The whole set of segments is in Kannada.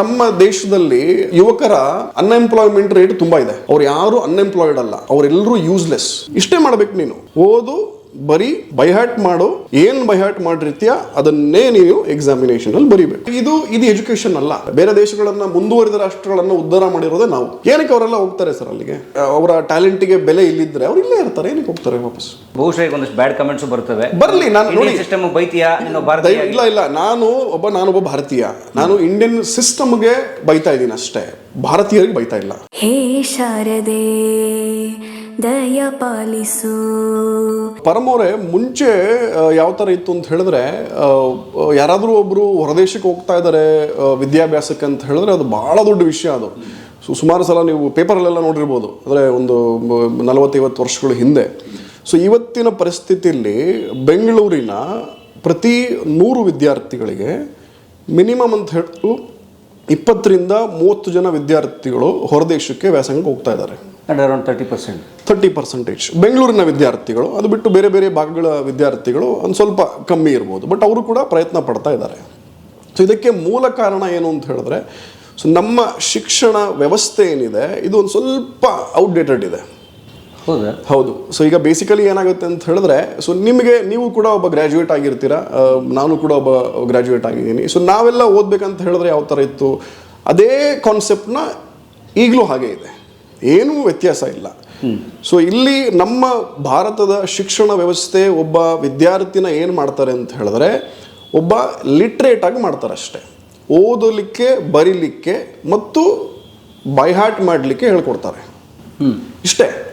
ನಮ್ಮ ದೇಶದಲ್ಲಿ ಯುವಕರ ಅನ್ಎಂಪ್ಲಾಯ್ಮೆಂಟ್ ರೇಟ್ ತುಂಬಾ ಇದೆ. ಅವ್ರು ಯಾರು ಅನ್ಎಂಪ್ಲಾಯ್ಡ್ ಅಲ್ಲ. ಅವರೆಲ್ಲರೂ ಯೂಸ್ಲೆಸ್ ಇಷ್ಟೇ ಮಾಡ್ಬೇಕು ನೀನು. ಓದು ಬರೀ ಬೈಹಾಟ್ ಮಾಡು ಏನ್ ಬೈಹಾಟ್ ಮಾಡಿರ್ತೀಯ ಅದನ್ನೇ ನೀವು ಎಕ್ಸಾಮಿನೇಷನ್ ಅಲ್ಲಿ ಬರಿಬೇಕು. ಇದು ಇದು ಎಜುಕೇಶನ್ ಅಲ್ಲ. ಬೇರೆ ದೇಶಗಳನ್ನ ಮುಂದುವರಿದ ರಾಷ್ಟ್ರಗಳನ್ನ ಉದ್ಧಾರ ಮಾಡಿರೋದೇ ನಾವು. ಏನಕ್ಕೆ ಅವರೆಲ್ಲ ಹೋಗ್ತಾರೆ ಸರ್ ಅಲ್ಲಿಗೆ? ಅವರ ಟ್ಯಾಲೆಂಟಿಗೆ ಬೆಲೆ ಇಲ್ಲಿದ್ರೆ ಅವ್ರು ಇಲ್ಲೇ ಇರ್ತಾರೆ. ಏನಕ್ಕೆ ಹೋಗ್ತಾರೆ ವಾಪಸ್? ಬಹುಶಃ ಈಗ ಒಂದಷ್ಟು ಬ್ಯಾಡ್ ಕಮೆಂಟ್ಸ್ ಬರ್ತವೆ. ಬರ್ಲಿ ನಾನು ನೋಡಿ. ಸಿಸ್ಟಮ್ ಬೈತೀಯಾ ಇಲ್ಲ ಇಲ್ಲ. ನಾನು ಒಬ್ಬ ನಾನೊಬ್ಬ ಭಾರತೀಯ. ನಾನು ಇಂಡಿಯನ್ ಸಿಸ್ಟಮ್ಗೆ ಬೈತಾ ಇದ್ದೀನಿ ಅಷ್ಟೇ. ಭಾರತೀಯರಿಗೆ ಬೈತಾ ಇಲ್ಲ. ಹೇ ಶಾರದೆ ದಯ ಪಾಲಿಸು ಪರಮೋರೆ ಮುಂಚೆ ಯಾವ ಥರ ಇತ್ತು ಅಂತ ಹೇಳಿದ್ರೆ ಯಾರಾದರೂ ಒಬ್ಬರು ಹೊರದೇಶಕ್ಕೆ ಹೋಗ್ತಾ ಇದ್ದಾರೆ ವಿದ್ಯಾಭ್ಯಾಸಕ್ಕೆ ಅಂತ ಹೇಳಿದ್ರೆ ಅದು ಭಾಳ ದೊಡ್ಡ ವಿಷಯ ಅದು. ಸೊ, ಸುಮಾರು ಸಲ ನೀವು ಪೇಪರಲ್ಲೆಲ್ಲ ನೋಡಿರ್ಬೋದು. ಅಂದರೆ ಒಂದು ನಲವತ್ತೈವತ್ತು ವರ್ಷಗಳ ಹಿಂದೆ. ಸೊ, ಇವತ್ತಿನ ಪರಿಸ್ಥಿತಿಯಲ್ಲಿ ಬೆಂಗಳೂರಿನ ಪ್ರತಿ ನೂರು ವಿದ್ಯಾರ್ಥಿಗಳಿಗೆ ಮಿನಿಮಮ್ ಅಂತ ಹೇಳಿದ್ರು ಇಪ್ಪತ್ತರಿಂದ ಮೂವತ್ತು ಜನ ವಿದ್ಯಾರ್ಥಿಗಳು ಹೊರದೇಶಕ್ಕೆ ವ್ಯಾಸಂಗಕ್ಕೆ ಹೋಗ್ತಾ ಇದ್ದಾರೆ and around thirty percent thirty percentage ಬೆಂಗಳೂರಿನ ವಿದ್ಯಾರ್ಥಿಗಳು ಅದು ಬಿಟ್ಟು ಬೇರೆ ಬೇರೆ ಭಾಗಗಳ ವಿದ್ಯಾರ್ಥಿಗಳು ಒಂದು ಸ್ವಲ್ಪ ಕಮ್ಮಿ ಇರ್ಬೋದು ಬಟ್ ಅವರು ಕೂಡ ಪ್ರಯತ್ನ ಪಡ್ತಾ ಇದ್ದಾರೆ. ಸೊ ಇದಕ್ಕೆ ಮೂಲ ಕಾರಣ ಏನು ಅಂತ ಹೇಳಿದ್ರೆ ಸೊ ನಮ್ಮ ಶಿಕ್ಷಣ ವ್ಯವಸ್ಥೆ ಏನಿದೆ ಇದು ಒಂದು ಸ್ವಲ್ಪ ಔಟ್ಡೇಟೆಡ್ ಇದೆ. ಹೌದಾ? ಹೌದು. ಸೊ ಈಗ ಬೇಸಿಕಲಿ ಏನಾಗುತ್ತೆ ಅಂತ ಹೇಳಿದ್ರೆ ಸೊ ನಿಮಗೆ ನೀವು ಕೂಡ ಒಬ್ಬ ಗ್ರ್ಯಾಜುಯೇಟ್ ಆಗಿರ್ತೀರಾ ನಾನು ಕೂಡ ಒಬ್ಬ ಗ್ರ್ಯಾಜುಯೇಟ್ ಆಗಿದ್ದೀನಿ. ಸೊ ನಾವೆಲ್ಲ ಓದಬೇಕಂತ ಹೇಳಿದ್ರೆ ಯಾವ ಥರ ಇತ್ತು? ಅದೇ ಕಾನ್ಸೆಪ್ಟ್ನ ಈಗಲೂ ಹಾಗೆ ಇದೆ. ಏನೂ ವ್ಯತ್ಯಾಸ ಇಲ್ಲ. ಸೊ ಇಲ್ಲಿ ನಮ್ಮ ಭಾರತದ ಶಿಕ್ಷಣ ವ್ಯವಸ್ಥೆ ಒಬ್ಬ ವಿದ್ಯಾರ್ಥಿನ ಏನು ಮಾಡ್ತಾರೆ ಅಂತ ಹೇಳಿದ್ರೆ, ಒಬ್ಬ ಲಿಟ್ರೇಟ್ ಆಗಿ ಮಾಡ್ತಾರೆ ಅಷ್ಟೇ. ಓದಲಿಕ್ಕೆ, ಬರೀಲಿಕ್ಕೆ ಮತ್ತು ಬೈಹಾಟ್ ಮಾಡಲಿಕ್ಕೆ ಹೇಳ್ಕೊಡ್ತಾರೆ. ಇಷ್ಟೇ.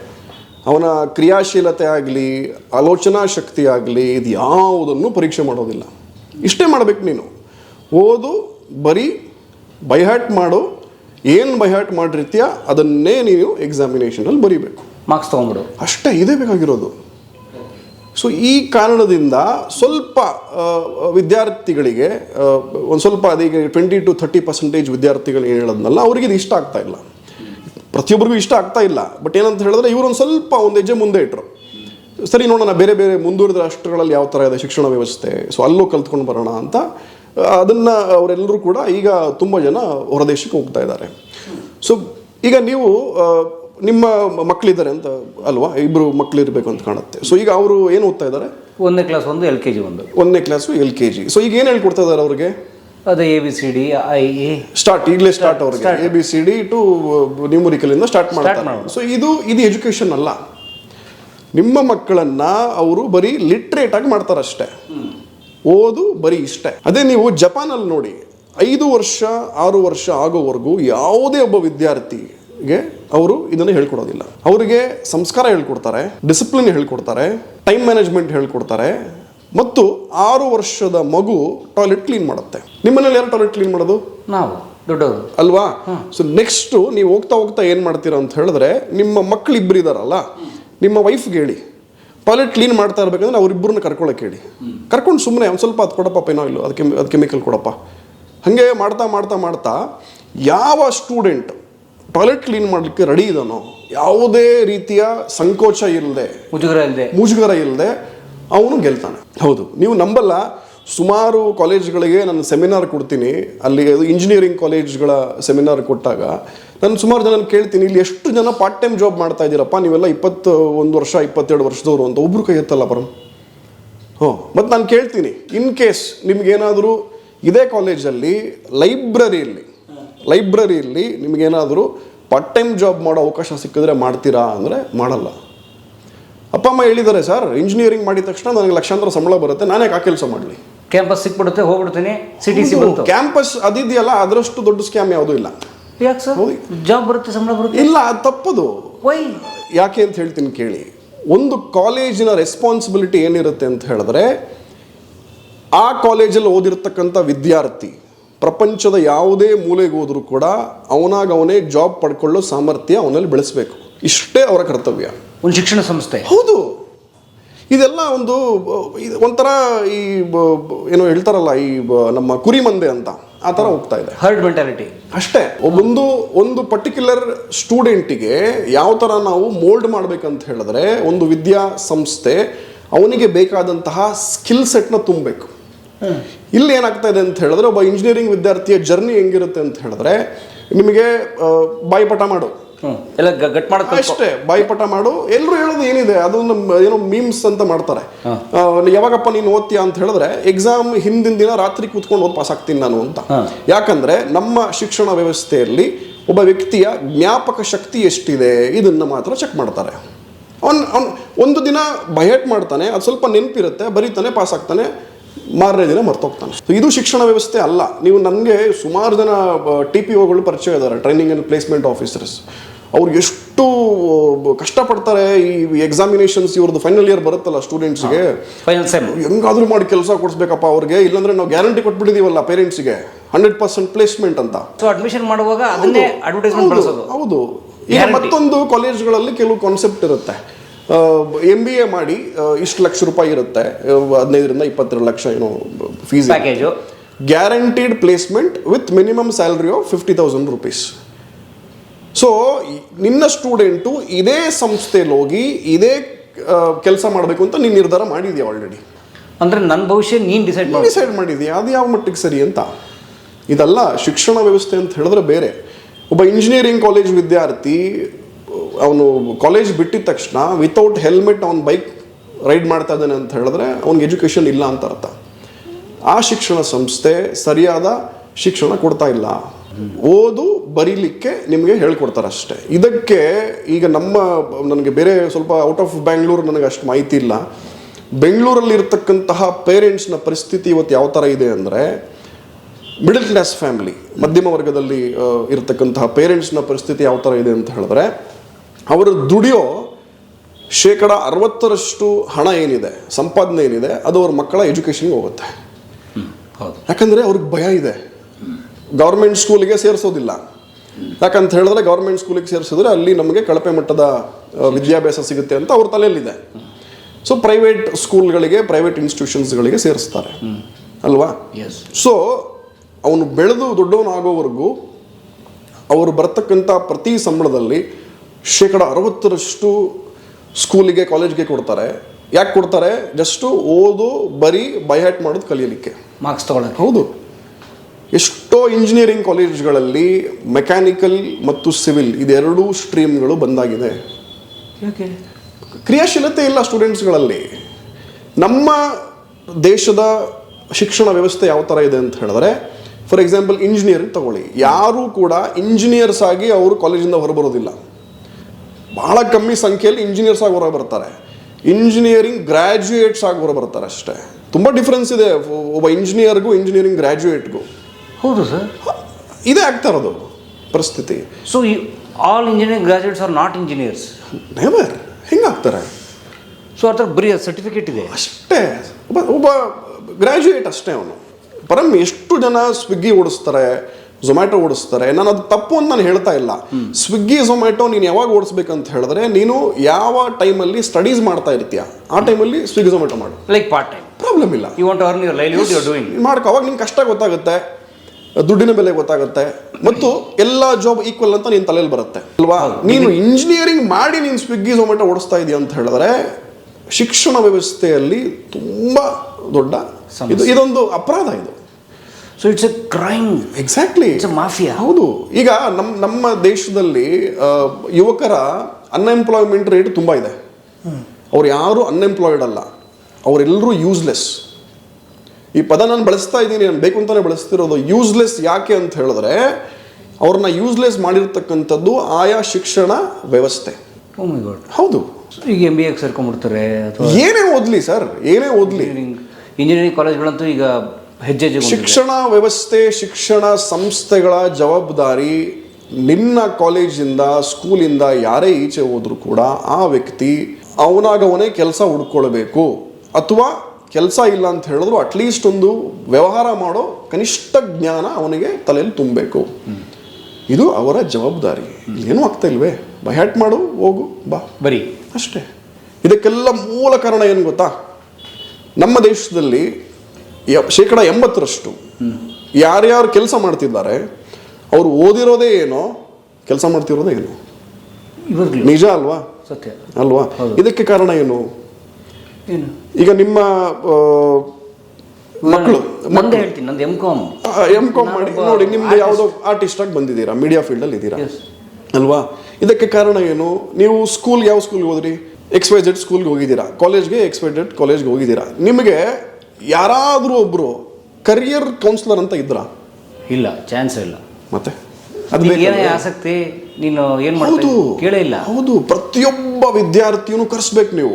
ಅವನ ಕ್ರಿಯಾಶೀಲತೆ ಆಗಲಿ, ಆಲೋಚನಾ ಶಕ್ತಿ ಆಗಲಿ, ಇದು ಯಾವುದನ್ನು ಪರೀಕ್ಷೆ ಮಾಡೋದಿಲ್ಲ. ಇಷ್ಟೇ ಮಾಡಬೇಕು ನೀನು. ಓದು, ಬರೀ ಬೈಹಾಟ್ ಮಾಡು ಏನು ಬೈಹಾಟ್ ಮಾಡಿರ್ತೀಯ ಅದನ್ನೇ ನೀವು ಎಕ್ಸಾಮಿನೇಷನಲ್ಲಿ ಬರೀಬೇಕು. ಮಾರ್ಕ್ಸ್ ತೊಗೊಂಬಿಡು ಅಷ್ಟೇ ಇದೇ ಬೇಕಾಗಿರೋದು. ಸೊ ಈ ಕಾರಣದಿಂದ ಸ್ವಲ್ಪ ವಿದ್ಯಾರ್ಥಿಗಳಿಗೆ ಒಂದು ಸ್ವಲ್ಪ ಅದೀಗ ಟ್ವೆಂಟಿ ಟು ಥರ್ಟಿ ಪರ್ಸೆಂಟೇಜ್ ವಿದ್ಯಾರ್ಥಿಗಳು ಏನು ಹೇಳೋದ್ನಲ್ಲ ಅವ್ರಿಗೆ ಇದು ಇಷ್ಟ ಆಗ್ತಾ ಇಲ್ಲ. ಪ್ರತಿಯೊಬ್ಬರಿಗೂ ಇಷ್ಟ ಆಗ್ತಾ ಇಲ್ಲ. ಬಟ್ ಏನಂತ ಹೇಳಿದ್ರೆ ಇವರು ಒಂದು ಸ್ವಲ್ಪ ಒಂದು ಹೆಜ್ಜೆ ಮುಂದೆ ಇಟ್ಟರು ಸರಿ ನೋಡೋಣ ಬೇರೆ ಬೇರೆ ಮುಂದುವರಿದ ರಾಷ್ಟ್ರಗಳಲ್ಲಿ ಯಾವ ಥರ ಇದೆ ಶಿಕ್ಷಣ ವ್ಯವಸ್ಥೆ ಸೊ ಅಲ್ಲೂ ಕಲ್ತ್ಕೊಂಡು ಬರೋಣ ಅಂತ ಅದನ್ನು ಅವರೆಲ್ಲರೂ ಕೂಡ ಈಗ ತುಂಬ ಜನ ಹೊರದೇಶಕ್ಕೆ ಹೋಗ್ತಾ ಇದ್ದಾರೆ. ಸೊ ಈಗ ನೀವು ನಿಮ್ಮ ಮಕ್ಕಳಿದ್ದಾರೆ ಅಂತ ಅಲ್ವಾ? ಇಬ್ಬರು ಮಕ್ಕಳು ಇರಬೇಕು ಅಂತ ಕಾಣುತ್ತೆ. ಸೊ ಈಗ ಅವರು ಏನು ಓದ್ತಾ ಇದ್ದಾರೆ? ಒಂದನೇ ಕ್ಲಾಸ್ ಒಂದು ಎಲ್ ಕೆ ಜಿ ಒಂದು. ಒಂದನೇ class L K G so ಈಗ ಏನು ಹೇಳ್ಕೊಡ್ತಾ ಇದ್ದಾರೆ ಅವ್ರಿಗೆ? ಅದು A B C D I A start ಈಗಲೇ ಸ್ಟಾರ್ಟ್ ಅವ್ರಿಗೆ. A B C D to numerical ಇಂದ ಸ್ಟಾರ್ಟ್ ಮಾಡ್ತಾರೆ. ಸೊ ಇದು ಇದು ಎಜುಕೇಶನ್ ಅಲ್ಲ. ನಿಮ್ಮ ಮಕ್ಕಳನ್ನ ಅವರು ಬರೀ ಲಿಟ್ರೇಟ್ ಆಗಿ ಮಾಡ್ತಾರಷ್ಟೇ. ಓದು ಬರೀ ಇಷ್ಟೇ. ಅದೇ ನೀವು ಜಪಾನಲ್ಲಿ ನೋಡಿ ಐದು ವರ್ಷ ಆರು ವರ್ಷ ಆಗೋವರೆಗೂ ಯಾವುದೇ ಒಬ್ಬ ವಿದ್ಯಾರ್ಥಿಗೆ ಅವರು ಇದನ್ನು ಹೇಳ್ಕೊಡೋದಿಲ್ಲ. ಅವರಿಗೆ ಸಂಸ್ಕಾರ ಹೇಳ್ಕೊಡ್ತಾರೆ ಡಿಸಿಪ್ಲಿನ್ ಹೇಳ್ಕೊಡ್ತಾರೆ ಟೈಮ್ ಮ್ಯಾನೇಜ್ಮೆಂಟ್ ಹೇಳ್ಕೊಡ್ತಾರೆ ಮತ್ತು ಆರು ವರ್ಷದ ಮಗು ಟಾಯ್ಲೆಟ್ ಕ್ಲೀನ್ ಮಾಡುತ್ತೆ. ನಿಮ್ಮನೇಲಿ ಯಾರು ಟಾಯ್ಲೆಟ್ ಕ್ಲೀನ್ ಮಾಡೋದು? ನಾವು ದೊಡ್ಡವರು. ಅಲ್ವಾ? ಸೊ ನೆಕ್ಸ್ಟ್ ನೀವು ಹೋಗ್ತಾ ಹೋಗ್ತಾ ಏನು ಮಾಡ್ತೀರಾ ಅಂತ ಹೇಳಿದ್ರೆ ನಿಮ್ಮ ಮಕ್ಕಳಿಬ್ಬರಿದಾರಲ್ಲ ನಿಮ್ಮ ವೈಫ್ಗೆ ಹೇಳಿ. ಟಾಯ್ಲೆಟ್ ಕ್ಲೀನ್ ಮಾಡ್ತಾ ಇರ್ಬೇಕಂದ್ರೆ ಅವ್ರಿಬ್ಬರನ್ನ ಕರ್ಕೊಳ್ಳೋಕೆ ಹೇಳಿ. ಕರ್ಕೊಂಡು ಸುಮ್ಮನೆ ಒಂದು ಸ್ವಲ್ಪ ಅದು ಕೊಡಪ್ಪ ಇಲ್ಲ ಅದಕ್ಕೆ ಅದು ಕೆಮಿಕಲ್ ಕೊಡಪ್ಪ. ಹಾಗೆ ಮಾಡ್ತಾ ಮಾಡ್ತಾ ಮಾಡ್ತಾ ಯಾವ ಸ್ಟೂಡೆಂಟ್ ಟಾಯ್ಲೆಟ್ ಕ್ಲೀನ್ ಮಾಡಲಿಕ್ಕೆ ರೆಡಿ ಇದಾನೋ ಯಾವುದೇ ರೀತಿಯ ಸಂಕೋಚ ಇಲ್ಲದೆ ಮುಜುಗರ ಇಲ್ಲದೆ ಮುಜುಗರ ಇಲ್ಲದೆ ಅವನು ಗೆಲ್ತಾನೆ. ಹೌದು ನೀವು ನಂಬಲ್ಲ. ಸುಮಾರು ಕಾಲೇಜ್ಗಳಿಗೆ ನಾನು ಸೆಮಿನಾರ್ ಕೊಡ್ತೀನಿ. ಅಲ್ಲಿ ಇಂಜಿನಿಯರಿಂಗ್ ಕಾಲೇಜ್ಗಳ ಸೆಮಿನಾರ್ ಕೊಟ್ಟಾಗ ನಾನು ಸುಮಾರು ಜನ ಕೇಳ್ತೀನಿ ಇಲ್ಲಿ ಎಷ್ಟು ಜನ ಪಾರ್ಟ್ ಟೈಮ್ ಜಾಬ್ ಮಾಡ್ತಾ ಇದ್ದೀರಪ್ಪ? ನೀವೆಲ್ಲ ಇಪ್ಪತ್ತು ಒಂದು ವರ್ಷ ಇಪ್ಪತ್ತೆರಡು ವರ್ಷದವರು ಅಂತ ಒಬ್ರು ಕೈ ಎತ್ತಲ್ಲ ಬರಂ ಹ್ಞೂ ಮತ್ತು ನಾನು ಕೇಳ್ತೀನಿ ಇನ್ ಕೇಸ್ ನಿಮಗೇನಾದರೂ ಇದೇ ಕಾಲೇಜಲ್ಲಿ ಲೈಬ್ರರಿಯಲ್ಲಿ ಲೈಬ್ರರಿಯಲ್ಲಿ ನಿಮಗೇನಾದರೂ ಪಾರ್ಟ್ ಟೈಮ್ ಜಾಬ್ ಮಾಡೋ ಅವಕಾಶ ಸಿಕ್ಕಿದ್ರೆ ಮಾಡ್ತೀರಾ ಅಂದರೆ ಮಾಡಲ್ಲ. ಅಪ್ಪ ಅಮ್ಮ ಹೇಳಿದ್ದಾರೆ ಸರ್ ಇಂಜಿನಿಯರಿಂಗ್ ಮಾಡಿದ ತಕ್ಷಣ ನನಗೆ ಲಕ್ಷಾಂತರ ಸಂಬಳ ಬರುತ್ತೆ ನಾನೇ ಆ ಕೆಲಸ ಮಾಡಲಿ? ಕ್ಯಾಂಪಸ್ ಸಿಕ್ಬಿಡುತ್ತೆ ಹೋಗ್ಬಿಡ್ತೀನಿ ಸಿಟಿ ಕ್ಯಾಂಪಸ್ ಅದಿದೆಯಲ್ಲ ಅದರಷ್ಟು ದೊಡ್ಡ ಸ್ಕ್ಯಾಮ್ ಯಾವುದೂ ಇಲ್ಲ. ಯಾಕೆ ಸರ್. ಜಾಬ್ ಬರುತ್ತೆ ಸಂಬಳ ಬರುತ್ತೆ. ಇಲ್ಲ ಅದು ತಪ್ಪದು. ವೈ ಯಾಕೆ ಅಂತ ಹೇಳ್ತೀನಿ ಕೇಳಿ. ಒಂದು ಕಾಲೇಜಿನ ರೆಸ್ಪಾನ್ಸಿಬಿಲಿಟಿ ಏನಿರುತ್ತೆ ಅಂತ ಹೇಳಿದ್ರೆ ಆ ಕಾಲೇಜಲ್ಲಿ ಓದಿರ್ತಕ್ಕಂಥ ವಿದ್ಯಾರ್ಥಿ ಪ್ರಪಂಚದ ಯಾವುದೇ ಮೂಲೆಗೆ ಹೋದರೂ ಕೂಡ ಅವನಾಗ ಅವನೇ ಜಾಬ್ ಪಡ್ಕೊಳ್ಳೋ ಸಾಮರ್ಥ್ಯ ಅವನಲ್ಲಿ ಬೆಳೆಸಬೇಕು. ಇಷ್ಟೇ ಅವರ ಕರ್ತವ್ಯ. ಒಂದು ಶಿಕ್ಷಣ ಸಂಸ್ಥೆ. ಹೌದು. ಇದೆಲ್ಲ ಒಂದು ಒಂಥರ ಈ ಏನೋ ಹೇಳ್ತಾರಲ್ಲ ಈ ನಮ್ಮ ಕುರಿ ಮಂದೆ ಅಂತ. ಆ ಥರ ಹೋಗ್ತಾ ಇದೆ. ಹರ್ಡ್ ಮೆಂಟಾಲಿಟಿ ಅಷ್ಟೇ ಒಂದು ಒಂದು ಪರ್ಟಿಕ್ಯುಲರ್ ಸ್ಟೂಡೆಂಟಿಗೆ ಯಾವ ಥರ ನಾವು ಮೋಲ್ಡ್ ಮಾಡ್ಬೇಕಂತ ಹೇಳಿದ್ರೆ ಒಂದು ವಿದ್ಯಾ ಸಂಸ್ಥೆ ಅವನಿಗೆ ಬೇಕಾದಂತಹ ಸ್ಕಿಲ್ ಸೆಟ್ನ ತುಂಬಬೇಕು. ಇಲ್ಲಿ ಏನಾಗ್ತಾ ಇದೆ ಅಂತ ಹೇಳಿದ್ರೆ ಒಬ್ಬ ಇಂಜಿನಿಯರಿಂಗ್ ವಿದ್ಯಾರ್ಥಿಯ ಜರ್ನಿ ಹೆಂಗಿರುತ್ತೆ ಅಂತ ಹೇಳಿದ್ರೆ ನಿಮಗೆ ಬಾಯಿಪಟ ಬಾಯಿಪಾಠ ಮಾಡು. ಎಲ್ಲ ಗಟ್ ಮಾಡಕ್ ಅಷ್ಟೇ ಬಾಯಿಪಟ ಮಾಡು. ಎಲ್ಲರೂ ಹೇಳೋದು ಏನಿದೆ ಅದೊಂದು ಏನೋ ಮೀಮ್ಸ್ ಅಂತ ಮಾಡ್ತಾರೆ. ಯಾವಾಗಪ್ಪ ನೀನು ಓದ್ತೀಯಾ ಅಂತ ಹೇಳಿದ್ರೆ ಎಕ್ಸಾಮ್ ಹಿಂದಿನ ದಿನ ರಾತ್ರಿ ಕೂತ್ಕೊಂಡು ಓದ್ ಪಾಸ್ ಆಗ್ತೀನಿ ನಾನು ಅಂತ. ಯಾಕಂದ್ರೆ ನಮ್ಮ ಶಿಕ್ಷಣ ವ್ಯವಸ್ಥೆಯಲ್ಲಿ ಒಬ್ಬ ವ್ಯಕ್ತಿಯ ಜ್ಞಾಪಕ ಶಕ್ತಿ ಎಷ್ಟಿದೆ ಇದನ್ನ ಮಾತ್ರ ಚೆಕ್ ಮಾಡ್ತಾರೆ. ಅವನ್ ಅವ್ನು ಒಂದು ದಿನ ಬಯಟ್ ಮಾಡ್ತಾನೆ ಅದು ಸ್ವಲ್ಪ ನೆನಪಿರುತ್ತೆ ಬರೀತಾನೆ ಪಾಸ್ ಆಗ್ತಾನೆ ಮಾರನೇ ದಿನ ಮರ್ತೋಗ್ತಾನೆ. ಇದು ಶಿಕ್ಷಣ ವ್ಯವಸ್ಥೆ ಅಲ್ಲ. ನೀವು ನನಗೆ ಸುಮಾರು ಜನ ಟಿ ಪಿ ಒಗಳು ಪರಿಚಯ ಇದ್ದಾರೆ ಟ್ರೈನಿಂಗ್ ಆ್ಯಂಡ್ ಪ್ಲೇಸ್ಮೆಂಟ್ ಆಫೀಸರ್ಸ್ ಅವ್ರು ಎಷ್ಟು ಕಷ್ಟಪಡ್ತಾರೆ ಈ ಎಕ್ಸಾಮಿನೇಷನ್ಸ್ ಇವ್ರದ್ದು ಫೈನಲ್ ಇಯರ್ ಬರುತ್ತಲ್ಲ ಸ್ಟೂಡೆಂಟ್ಸ್ಗೆ ಫೈನಲ್ ಸೆಮ್ ಹೆಂಗಾದ್ರೂ ಮಾಡಿ ಕೆಲಸ ಕೊಡಿಸ್ಬೇಕಪ್ಪ ಅವ್ರಿಗೆ. ಇಲ್ಲಾಂದ್ರೆ ನಾವು ಗ್ಯಾರಂಟಿ ಕೊಟ್ಬಿಟ್ಟಿದೀವಲ್ಲ ಪೇರೆಂಟ್ಸ್ಗೆ ಹಂಡ್ರೆಡ್ ಪರ್ಸೆಂಟ್ ಪ್ಲೇಸ್ಮೆಂಟ್ ಅಂತ. ಸೊ ಅಡ್ಮಿಷನ್ ಮಾಡುವಾಗ ಅದನ್ನೇ ಅಡ್ವರ್ಟೈಸ್ಮೆಂಟ್ ಹೌದು, ಈಗ. ಮತ್ತೊಂದು ಕಾಲೇಜ್ಗಳಲ್ಲಿ ಕೆಲವು ಕಾನ್ಸೆಪ್ಟ್ ಇರುತ್ತೆ. ಎಂ ಬಿ ಎ ಮಾಡಿ ಇಷ್ಟು ಲಕ್ಷ ರೂಪಾಯಿ ಇರುತ್ತೆ. ಹದಿನೈದರಿಂದ ಇಪ್ಪತ್ತೆರಡು ಲಕ್ಷ ಏನು fees package guaranteed placement with minimum salary of fifty thousand rupees so ನಿನ್ನ ಸ್ಟೂಡೆಂಟು ಇದೇ ಸಂಸ್ಥೆಯಲ್ಲಿ ಹೋಗಿ ಇದೇ ಕೆಲಸ ಮಾಡಬೇಕು ಅಂತ ನೀನು ನಿರ್ಧಾರ ಮಾಡಿದ್ಯಾ ಆಲ್ರೆಡಿ ಅಂದ್ರೆ ನನ್ನ ಭವಿಷ್ಯ ನೀನು ಡಿಸೈಡ್ ಮಾಡಿ. ಡಿಸೈಡ್ ಮಾಡಿದ್ಯಾ? ಅದು ಯಾವ ಮಟ್ಟಿಗೆ ಸರಿ ಅಂತ. ಇದಲ್ಲ ಶಿಕ್ಷಣ ವ್ಯವಸ್ಥೆ ಅಂತ ಹೇಳಿದ್ರೆ ಬೇರೆ. ಒಬ್ಬ ಇಂಜಿನಿಯರಿಂಗ್ ಕಾಲೇಜ್ ವಿದ್ಯಾರ್ಥಿ ಅವನು ಕಾಲೇಜ್ ಬಿಟ್ಟಿದ ತಕ್ಷಣ ವಿತೌಟ್ ಹೆಲ್ಮೆಟ್ ಅವ್ನು ಬೈಕ್ ರೈಡ್ ಮಾಡ್ತಾ ಇದ್ದಾನೆ ಅಂತ ಹೇಳಿದ್ರೆ ಅವ್ನಿಗೆ ಎಜುಕೇಷನ್ ಇಲ್ಲ ಅಂತ ಅರ್ಥ. ಆ ಶಿಕ್ಷಣ ಸಂಸ್ಥೆ ಸರಿಯಾದ ಶಿಕ್ಷಣ ಕೊಡ್ತಾ ಇಲ್ಲ. ಓದು, ಬರೀಲಿಕ್ಕೆ ನಿಮಗೆ ಹೇಳ್ಕೊಡ್ತಾರೆ ಅಷ್ಟೇ. ಇದಕ್ಕೆ ಈಗ ನಮ್ಮ, ನನಗೆ ಬೇರೆ ಸ್ವಲ್ಪ ಔಟ್ ಆಫ್ ಬ್ಯಾಂಗ್ಳೂರ್ ನನಗೆ ಅಷ್ಟು ಮಾಹಿತಿ ಇಲ್ಲ. ಬೆಂಗಳೂರಲ್ಲಿ ಇರತಕ್ಕಂತಹ ಪೇರೆಂಟ್ಸ್ನ ಪರಿಸ್ಥಿತಿ ಇವತ್ತು ಯಾವ ಥರ ಇದೆ ಅಂದರೆ ಮಿಡಲ್ ಕ್ಲಾಸ್ ಫ್ಯಾಮಿಲಿ ಮಧ್ಯಮ ವರ್ಗದಲ್ಲಿ ಇರತಕ್ಕಂತಹ ಪೇರೆಂಟ್ಸ್ನ ಪರಿಸ್ಥಿತಿ ಯಾವ ಥರ ಇದೆ ಅಂತ ಹೇಳಿದ್ರೆ ಅವರು ದುಡಿಯೋ ಶೇಕಡ ಅರವತ್ತರಷ್ಟು ಹಣ ಏನಿದೆ ಸಂಪಾದನೆ ಏನಿದೆ ಅದು ಅವ್ರ ಮಕ್ಕಳ ಎಜುಕೇಷನ್ಗೆ ಹೋಗುತ್ತೆ. ಯಾಕಂದರೆ ಅವ್ರಿಗೆ ಭಯ ಇದೆ. ಗೌರ್ಮೆಂಟ್ ಸ್ಕೂಲಿಗೆ ಸೇರಿಸೋದಿಲ್ಲ. ಯಾಕಂತ ಹೇಳಿದ್ರೆ ಗೌರ್ಮೆಂಟ್ ಸ್ಕೂಲಿಗೆ ಸೇರಿಸಿದ್ರೆ ಅಲ್ಲಿ ನಮಗೆ ಕಳಪೆ ಮಟ್ಟದ ವಿದ್ಯಾಭ್ಯಾಸ ಸಿಗುತ್ತೆ ಅಂತ ಅವ್ರ ತಲೆಯಲ್ಲಿದೆ. ಸೊ ಪ್ರೈವೇಟ್ ಸ್ಕೂಲ್ಗಳಿಗೆ ಪ್ರೈವೇಟ್ ಇನ್ಸ್ಟಿಟ್ಯೂಷನ್ಸ್ಗಳಿಗೆ ಸೇರಿಸ್ತಾರೆ. ಅಲ್ವಾ? ಸೊ ಅವನು ಬೆಳೆದು ದೊಡ್ಡವನಾಗೋವರೆಗೂ ಅವರು ಬರ್ತಕ್ಕಂಥ ಪ್ರತಿ ಸಂಬಳದಲ್ಲಿ ಶೇಕಡ ಅರವತ್ತರಷ್ಟು ಸ್ಕೂಲಿಗೆ ಕಾಲೇಜ್ಗೆ ಕೊಡ್ತಾರೆ. ಯಾಕೆ ಕೊಡ್ತಾರೆ? ಜಸ್ಟು ಓದು ಬರೀ ಬೈಹ್ಯಾಟ್ ಮಾಡೋದು ಕಲಿಯಲಿಕ್ಕೆ. ಮಾರ್ಕ್ಸ್ ತಗೊಳ್ಳೋಕೆ ಹೌದು. ಎಷ್ಟೋ ಇಂಜಿನಿಯರಿಂಗ್ ಕಾಲೇಜ್ಗಳಲ್ಲಿ ಮೆಕ್ಯಾನಿಕಲ್ ಮತ್ತು ಸಿವಿಲ್ ಇದೆರಡೂ ಸ್ಟ್ರೀಮ್ಗಳು ಬಂದಾಗಿದೆ. ಯಾಕೆ? ಕ್ರಿಯಾಶೀಲತೆ ಇಲ್ಲ ಸ್ಟೂಡೆಂಟ್ಸ್ಗಳಲ್ಲಿ ನಮ್ಮ ದೇಶದ ಶಿಕ್ಷಣ ವ್ಯವಸ್ಥೆ ಯಾವ ಥರ ಇದೆ ಅಂತ ಹೇಳಿದ್ರೆ ಫಾರ್ ಎಕ್ಸಾಂಪಲ್ ಇಂಜಿನಿಯರಿಂಗ್ ತಗೊಳ್ಳಿ. ಯಾರೂ ಕೂಡ ಇಂಜಿನಿಯರ್ಸ್ ಆಗಿ ಅವರು ಕಾಲೇಜಿಂದ ಹೊರಬರೋದಿಲ್ಲ. ಬಹಳ ಕಮ್ಮಿ ಸಂಖ್ಯೆಯಲ್ಲಿ ಇಂಜಿನಿಯರ್ಸ್ ಆಗಿ ಹೊರ ಬರ್ತಾರೆ. ಇಂಜಿನಿಯರಿಂಗ್ ಗ್ರ್ಯಾಜುಯೇಟ್ಸ್ ಆಗಿ ಹೊರ ಬರ್ತಾರೆ ಅಷ್ಟೇ. ತುಂಬ ಡಿಫ್ರೆನ್ಸ್ ಇದೆ. ಒಬ್ಬ ಇಂಜಿನಿಯರ್ಗೂ ಇಂಜಿನಿಯರಿಂಗ್ ಗ್ರ್ಯಾಜುಯೇಟ್ಗೂ ಹೌದು ಸರ್. ಇದೇ ಆಗ್ತಾ ಇರೋದು ಪರಿಸ್ಥಿತಿ. So all engineering graduates are not engineers never ಹೆಂಗಾಗ್ತಾರೆ so ಆ ಥರ ಬರೀ ಸರ್ಟಿಫಿಕೇಟ್ ಇದೆ. ಅಷ್ಟೇ. ಒಬ್ಬ ಒಬ್ಬ ಗ್ರ್ಯಾಜುಯೇಟ್ ಅಷ್ಟೇ ಅವನು. ಪರಂ ಎಷ್ಟು ಜನ ಸ್ವಿಗ್ಗಿ ಓಡಿಸ್ತಾರೆ ಝೊಮ್ಯಾಟೊ ಓಡಿಸ್ತಾರೆ. ನಾನು ಅದು ತಪ್ಪು ಅಂತ ನಾನು ಹೇಳ್ತಾ ಇಲ್ಲ. ಸ್ವಿಗ್ಗಿ ಝೊಮ್ಯಾಟೊ ನೀನು ಯಾವಾಗ ಓಡಿಸ್ಬೇಕಂತ ಹೇಳಿದ್ರೆ ನೀನು ಯಾವ ಟೈಮಲ್ಲಿ ಸ್ಟಡೀಸ್ ಮಾಡ್ತಾ ಇರ್ತೀಯ? ಆ ಟೈಮಲ್ಲಿ ಸ್ವಿಗ್ಗಿ ಝೊಮ್ಯಾಟೊ ಮಾಡು. ಲೈಕ್ ಪಾರ್ಟ್ ಟೈಮ್ ಪ್ರಾಬ್ಲಮ್ ಇಲ್ಲ you want earn your livelihood you doing ಮಾಡ್ಕೊ ಅವಾಗ ನಿನ್ಗೆ ಕಷ್ಟ ಗೊತ್ತಾಗುತ್ತೆ. ದುಡ್ಡಿನ ಬೆಲೆ ಗೊತ್ತಾಗುತ್ತೆ. ಮತ್ತು ಎಲ್ಲ ಜಾಬ್ ಈಕ್ವಲ್ ಅಂತ ನಿನ್ನ ತಲೆಯಲ್ಲಿ ಬರುತ್ತೆ. ಅಲ್ವಾ? ನೀನು ಇಂಜಿನಿಯರಿಂಗ್ ಮಾಡಿ ನೀನು ಸ್ವಿಗ್ಗಿ ಝೊಮ್ಯಾಟೊ ಓಡಿಸ್ತಾ ಇದೀಯ ಅಂತ ಹೇಳಿದ್ರೆ ಶಿಕ್ಷಣ ವ್ಯವಸ್ಥೆಯಲ್ಲಿ ತುಂಬ ದೊಡ್ಡ ಇದು ಇದೊಂದು ಅಪರಾಧ ಇದು. So it's a crime exactly it's mafia ಹೌದು. ಈಗ ನಮ್ಮ ನಮ್ಮ ದೇಶದಲ್ಲಿ ಯುವಕರ ಅನ್ಎಂಪ್ಲಾಯ್ಮೆಂಟ್ ರೇಟ್ ತುಂಬ ಇದೆ. ಅವ್ರು ಯಾರೂ ಅನ್ಎಂಪ್ಲಾಯ್ಡ್ ಅಲ್ಲ. ಅವರೆಲ್ಲರೂ ಯೂಸ್ಲೆಸ್ ಈ ಪದ ನಾನು ಬಳಸ್ತಾ ಇದ್ದೀನಿ ನಾನು ಬೇಕು ಅಂತಲೇ ಬಳಸ್ತಿರೋದು ಯೂಸ್ಲೆಸ್ ಯಾಕೆ ಅಂತ ಹೇಳಿದ್ರೆ ಅವ್ರನ್ನ ಯೂಸ್ಲೆಸ್ ಮಾಡಿರ್ತಕ್ಕಂಥದ್ದು ಆಯಾ ಶಿಕ್ಷಣ ವ್ಯವಸ್ಥೆ. ಗಾಡ್ ಹೌದು. ಈಗ ಎಂ ಬಿ ಎ ಸೇರ್ಕೊಂಡ್ಬಿಡ್ತಾರೆ ಏನೇ ಓದಲಿ ಸರ್ ಏನೇ ಓದಲಿ. ಇಂಜಿನಿಯರಿಂಗ್ ಕಾಲೇಜ್ಗಳಂತೂ ಈಗ ಹೆಜ್ಜೆ. ಶಿಕ್ಷಣ ವ್ಯವಸ್ಥೆ ಶಿಕ್ಷಣ ಸಂಸ್ಥೆಗಳ ಜವಾಬ್ದಾರಿ ನಿನ್ನ ಕಾಲೇಜಿಂದ ಸ್ಕೂಲಿಂದ ಯಾರೇ ಈಚೆ ಹೋದರೂ ಕೂಡ ಆ ವ್ಯಕ್ತಿ ಅವನಾಗವನೇ ಕೆಲಸ ಹುಡ್ಕೊಳ್ಬೇಕು. ಅಥವಾ ಕೆಲಸ ಇಲ್ಲ ಅಂತ ಹೇಳಿದ್ರು ಅಟ್ಲೀಸ್ಟ್ ಒಂದು ವ್ಯವಹಾರ ಮಾಡೋ ಕನಿಷ್ಠ ಜ್ಞಾನ ಅವನಿಗೆ ತಲೆಯಲ್ಲಿ ತುಂಬಬೇಕು. ಇದು ಅವರ ಜವಾಬ್ದಾರಿ. ಏನೂ ಆಗ್ತಾ ಇಲ್ವೇ? ಬಯಾಟ್ ಮಾಡು ಹೋಗು ಬಾ. ಬರೀ. ಅಷ್ಟೇ. ಇದಕ್ಕೆಲ್ಲ ಮೂಲ ಕಾರಣ ಏನು ಗೊತ್ತಾ? ನಮ್ಮ ದೇಶದಲ್ಲಿ ಶೇಕಡ ಎಂಬತ್ತರಷ್ಟು. ಯಾರ್ಯಾರು ಕೆಲಸ ಮಾಡ್ತಿದ್ದಾರೆ ಅವರು ಓದಿರೋದೇ ಏನೋ ಕೆಲಸ ಮಾಡ್ತಿರೋದೇ ಏನು. ನಿಜ ಅಲ್ವಾ? ಸತ್ಯ. ಅಲ್ವಾ? ಇದಕ್ಕೆ ಕಾರಣ ಏನು? ಈಗ ನಿಮ್ಮ ಮಕ್ಕಳು ಎಂ ಕಾಮ್ ಎಂ ಕಾಮ್ ಮಾಡಿ. ನೋಡಿ ನಿಮ್ದು ಯಾವುದೋ ಆರ್ಟಿಸ್ಟ್ ಆಗಿ ಬಂದಿದ್ದೀರಾ ಮೀಡಿಯಾ ಫೀಲ್ಡ್ ಅಲ್ಲಿ ಇದ್ದೀರಾ? ಅಲ್ವಾ? ಇದಕ್ಕೆ ಕಾರಣ ಏನು? ನೀವು ಸ್ಕೂಲ್ ಯಾವ ಸ್ಕೂಲ್ಗೆ ಹೋದ್ರಿ? ಎಕ್ಸ್ ವೈ ಜೆಡ್ ಸ್ಕೂಲ್ಗೆ ಹೋಗಿದ್ದೀರಾ? ಕಾಲೇಜ್ಗೆ ಎಕ್ಸ್ ವೈ ಜೆಡ್ ಕಾಲೇಜ್ಗೆ ಹೋಗಿದ್ದೀರಾ? ನಿಮಗೆ ಯಾರಾದರೂ ಒಬ್ಬರು ಕರಿಯರ್ ಕೌನ್ಸಿಲರ್ ಅಂತ ಇದ್ರಾ? ಇಲ್ಲ ಚಾನ್ಸ್ ಇಲ್ಲ. ಮತ್ತೆ? ಅದು ಏನೇ ಆಸಕ್ತಿ ನೀನು ಏನು ಹೌದು. ಮಾಡ್ತೀವಿ ಕೇಳೇ ಇಲ್ಲ. ಹೌದು ಪ್ರತಿಯೊಬ್ಬ ವಿದ್ಯಾರ್ಥಿಯೂ ಕರೆಸ್ಬೇಕು ನೀವು.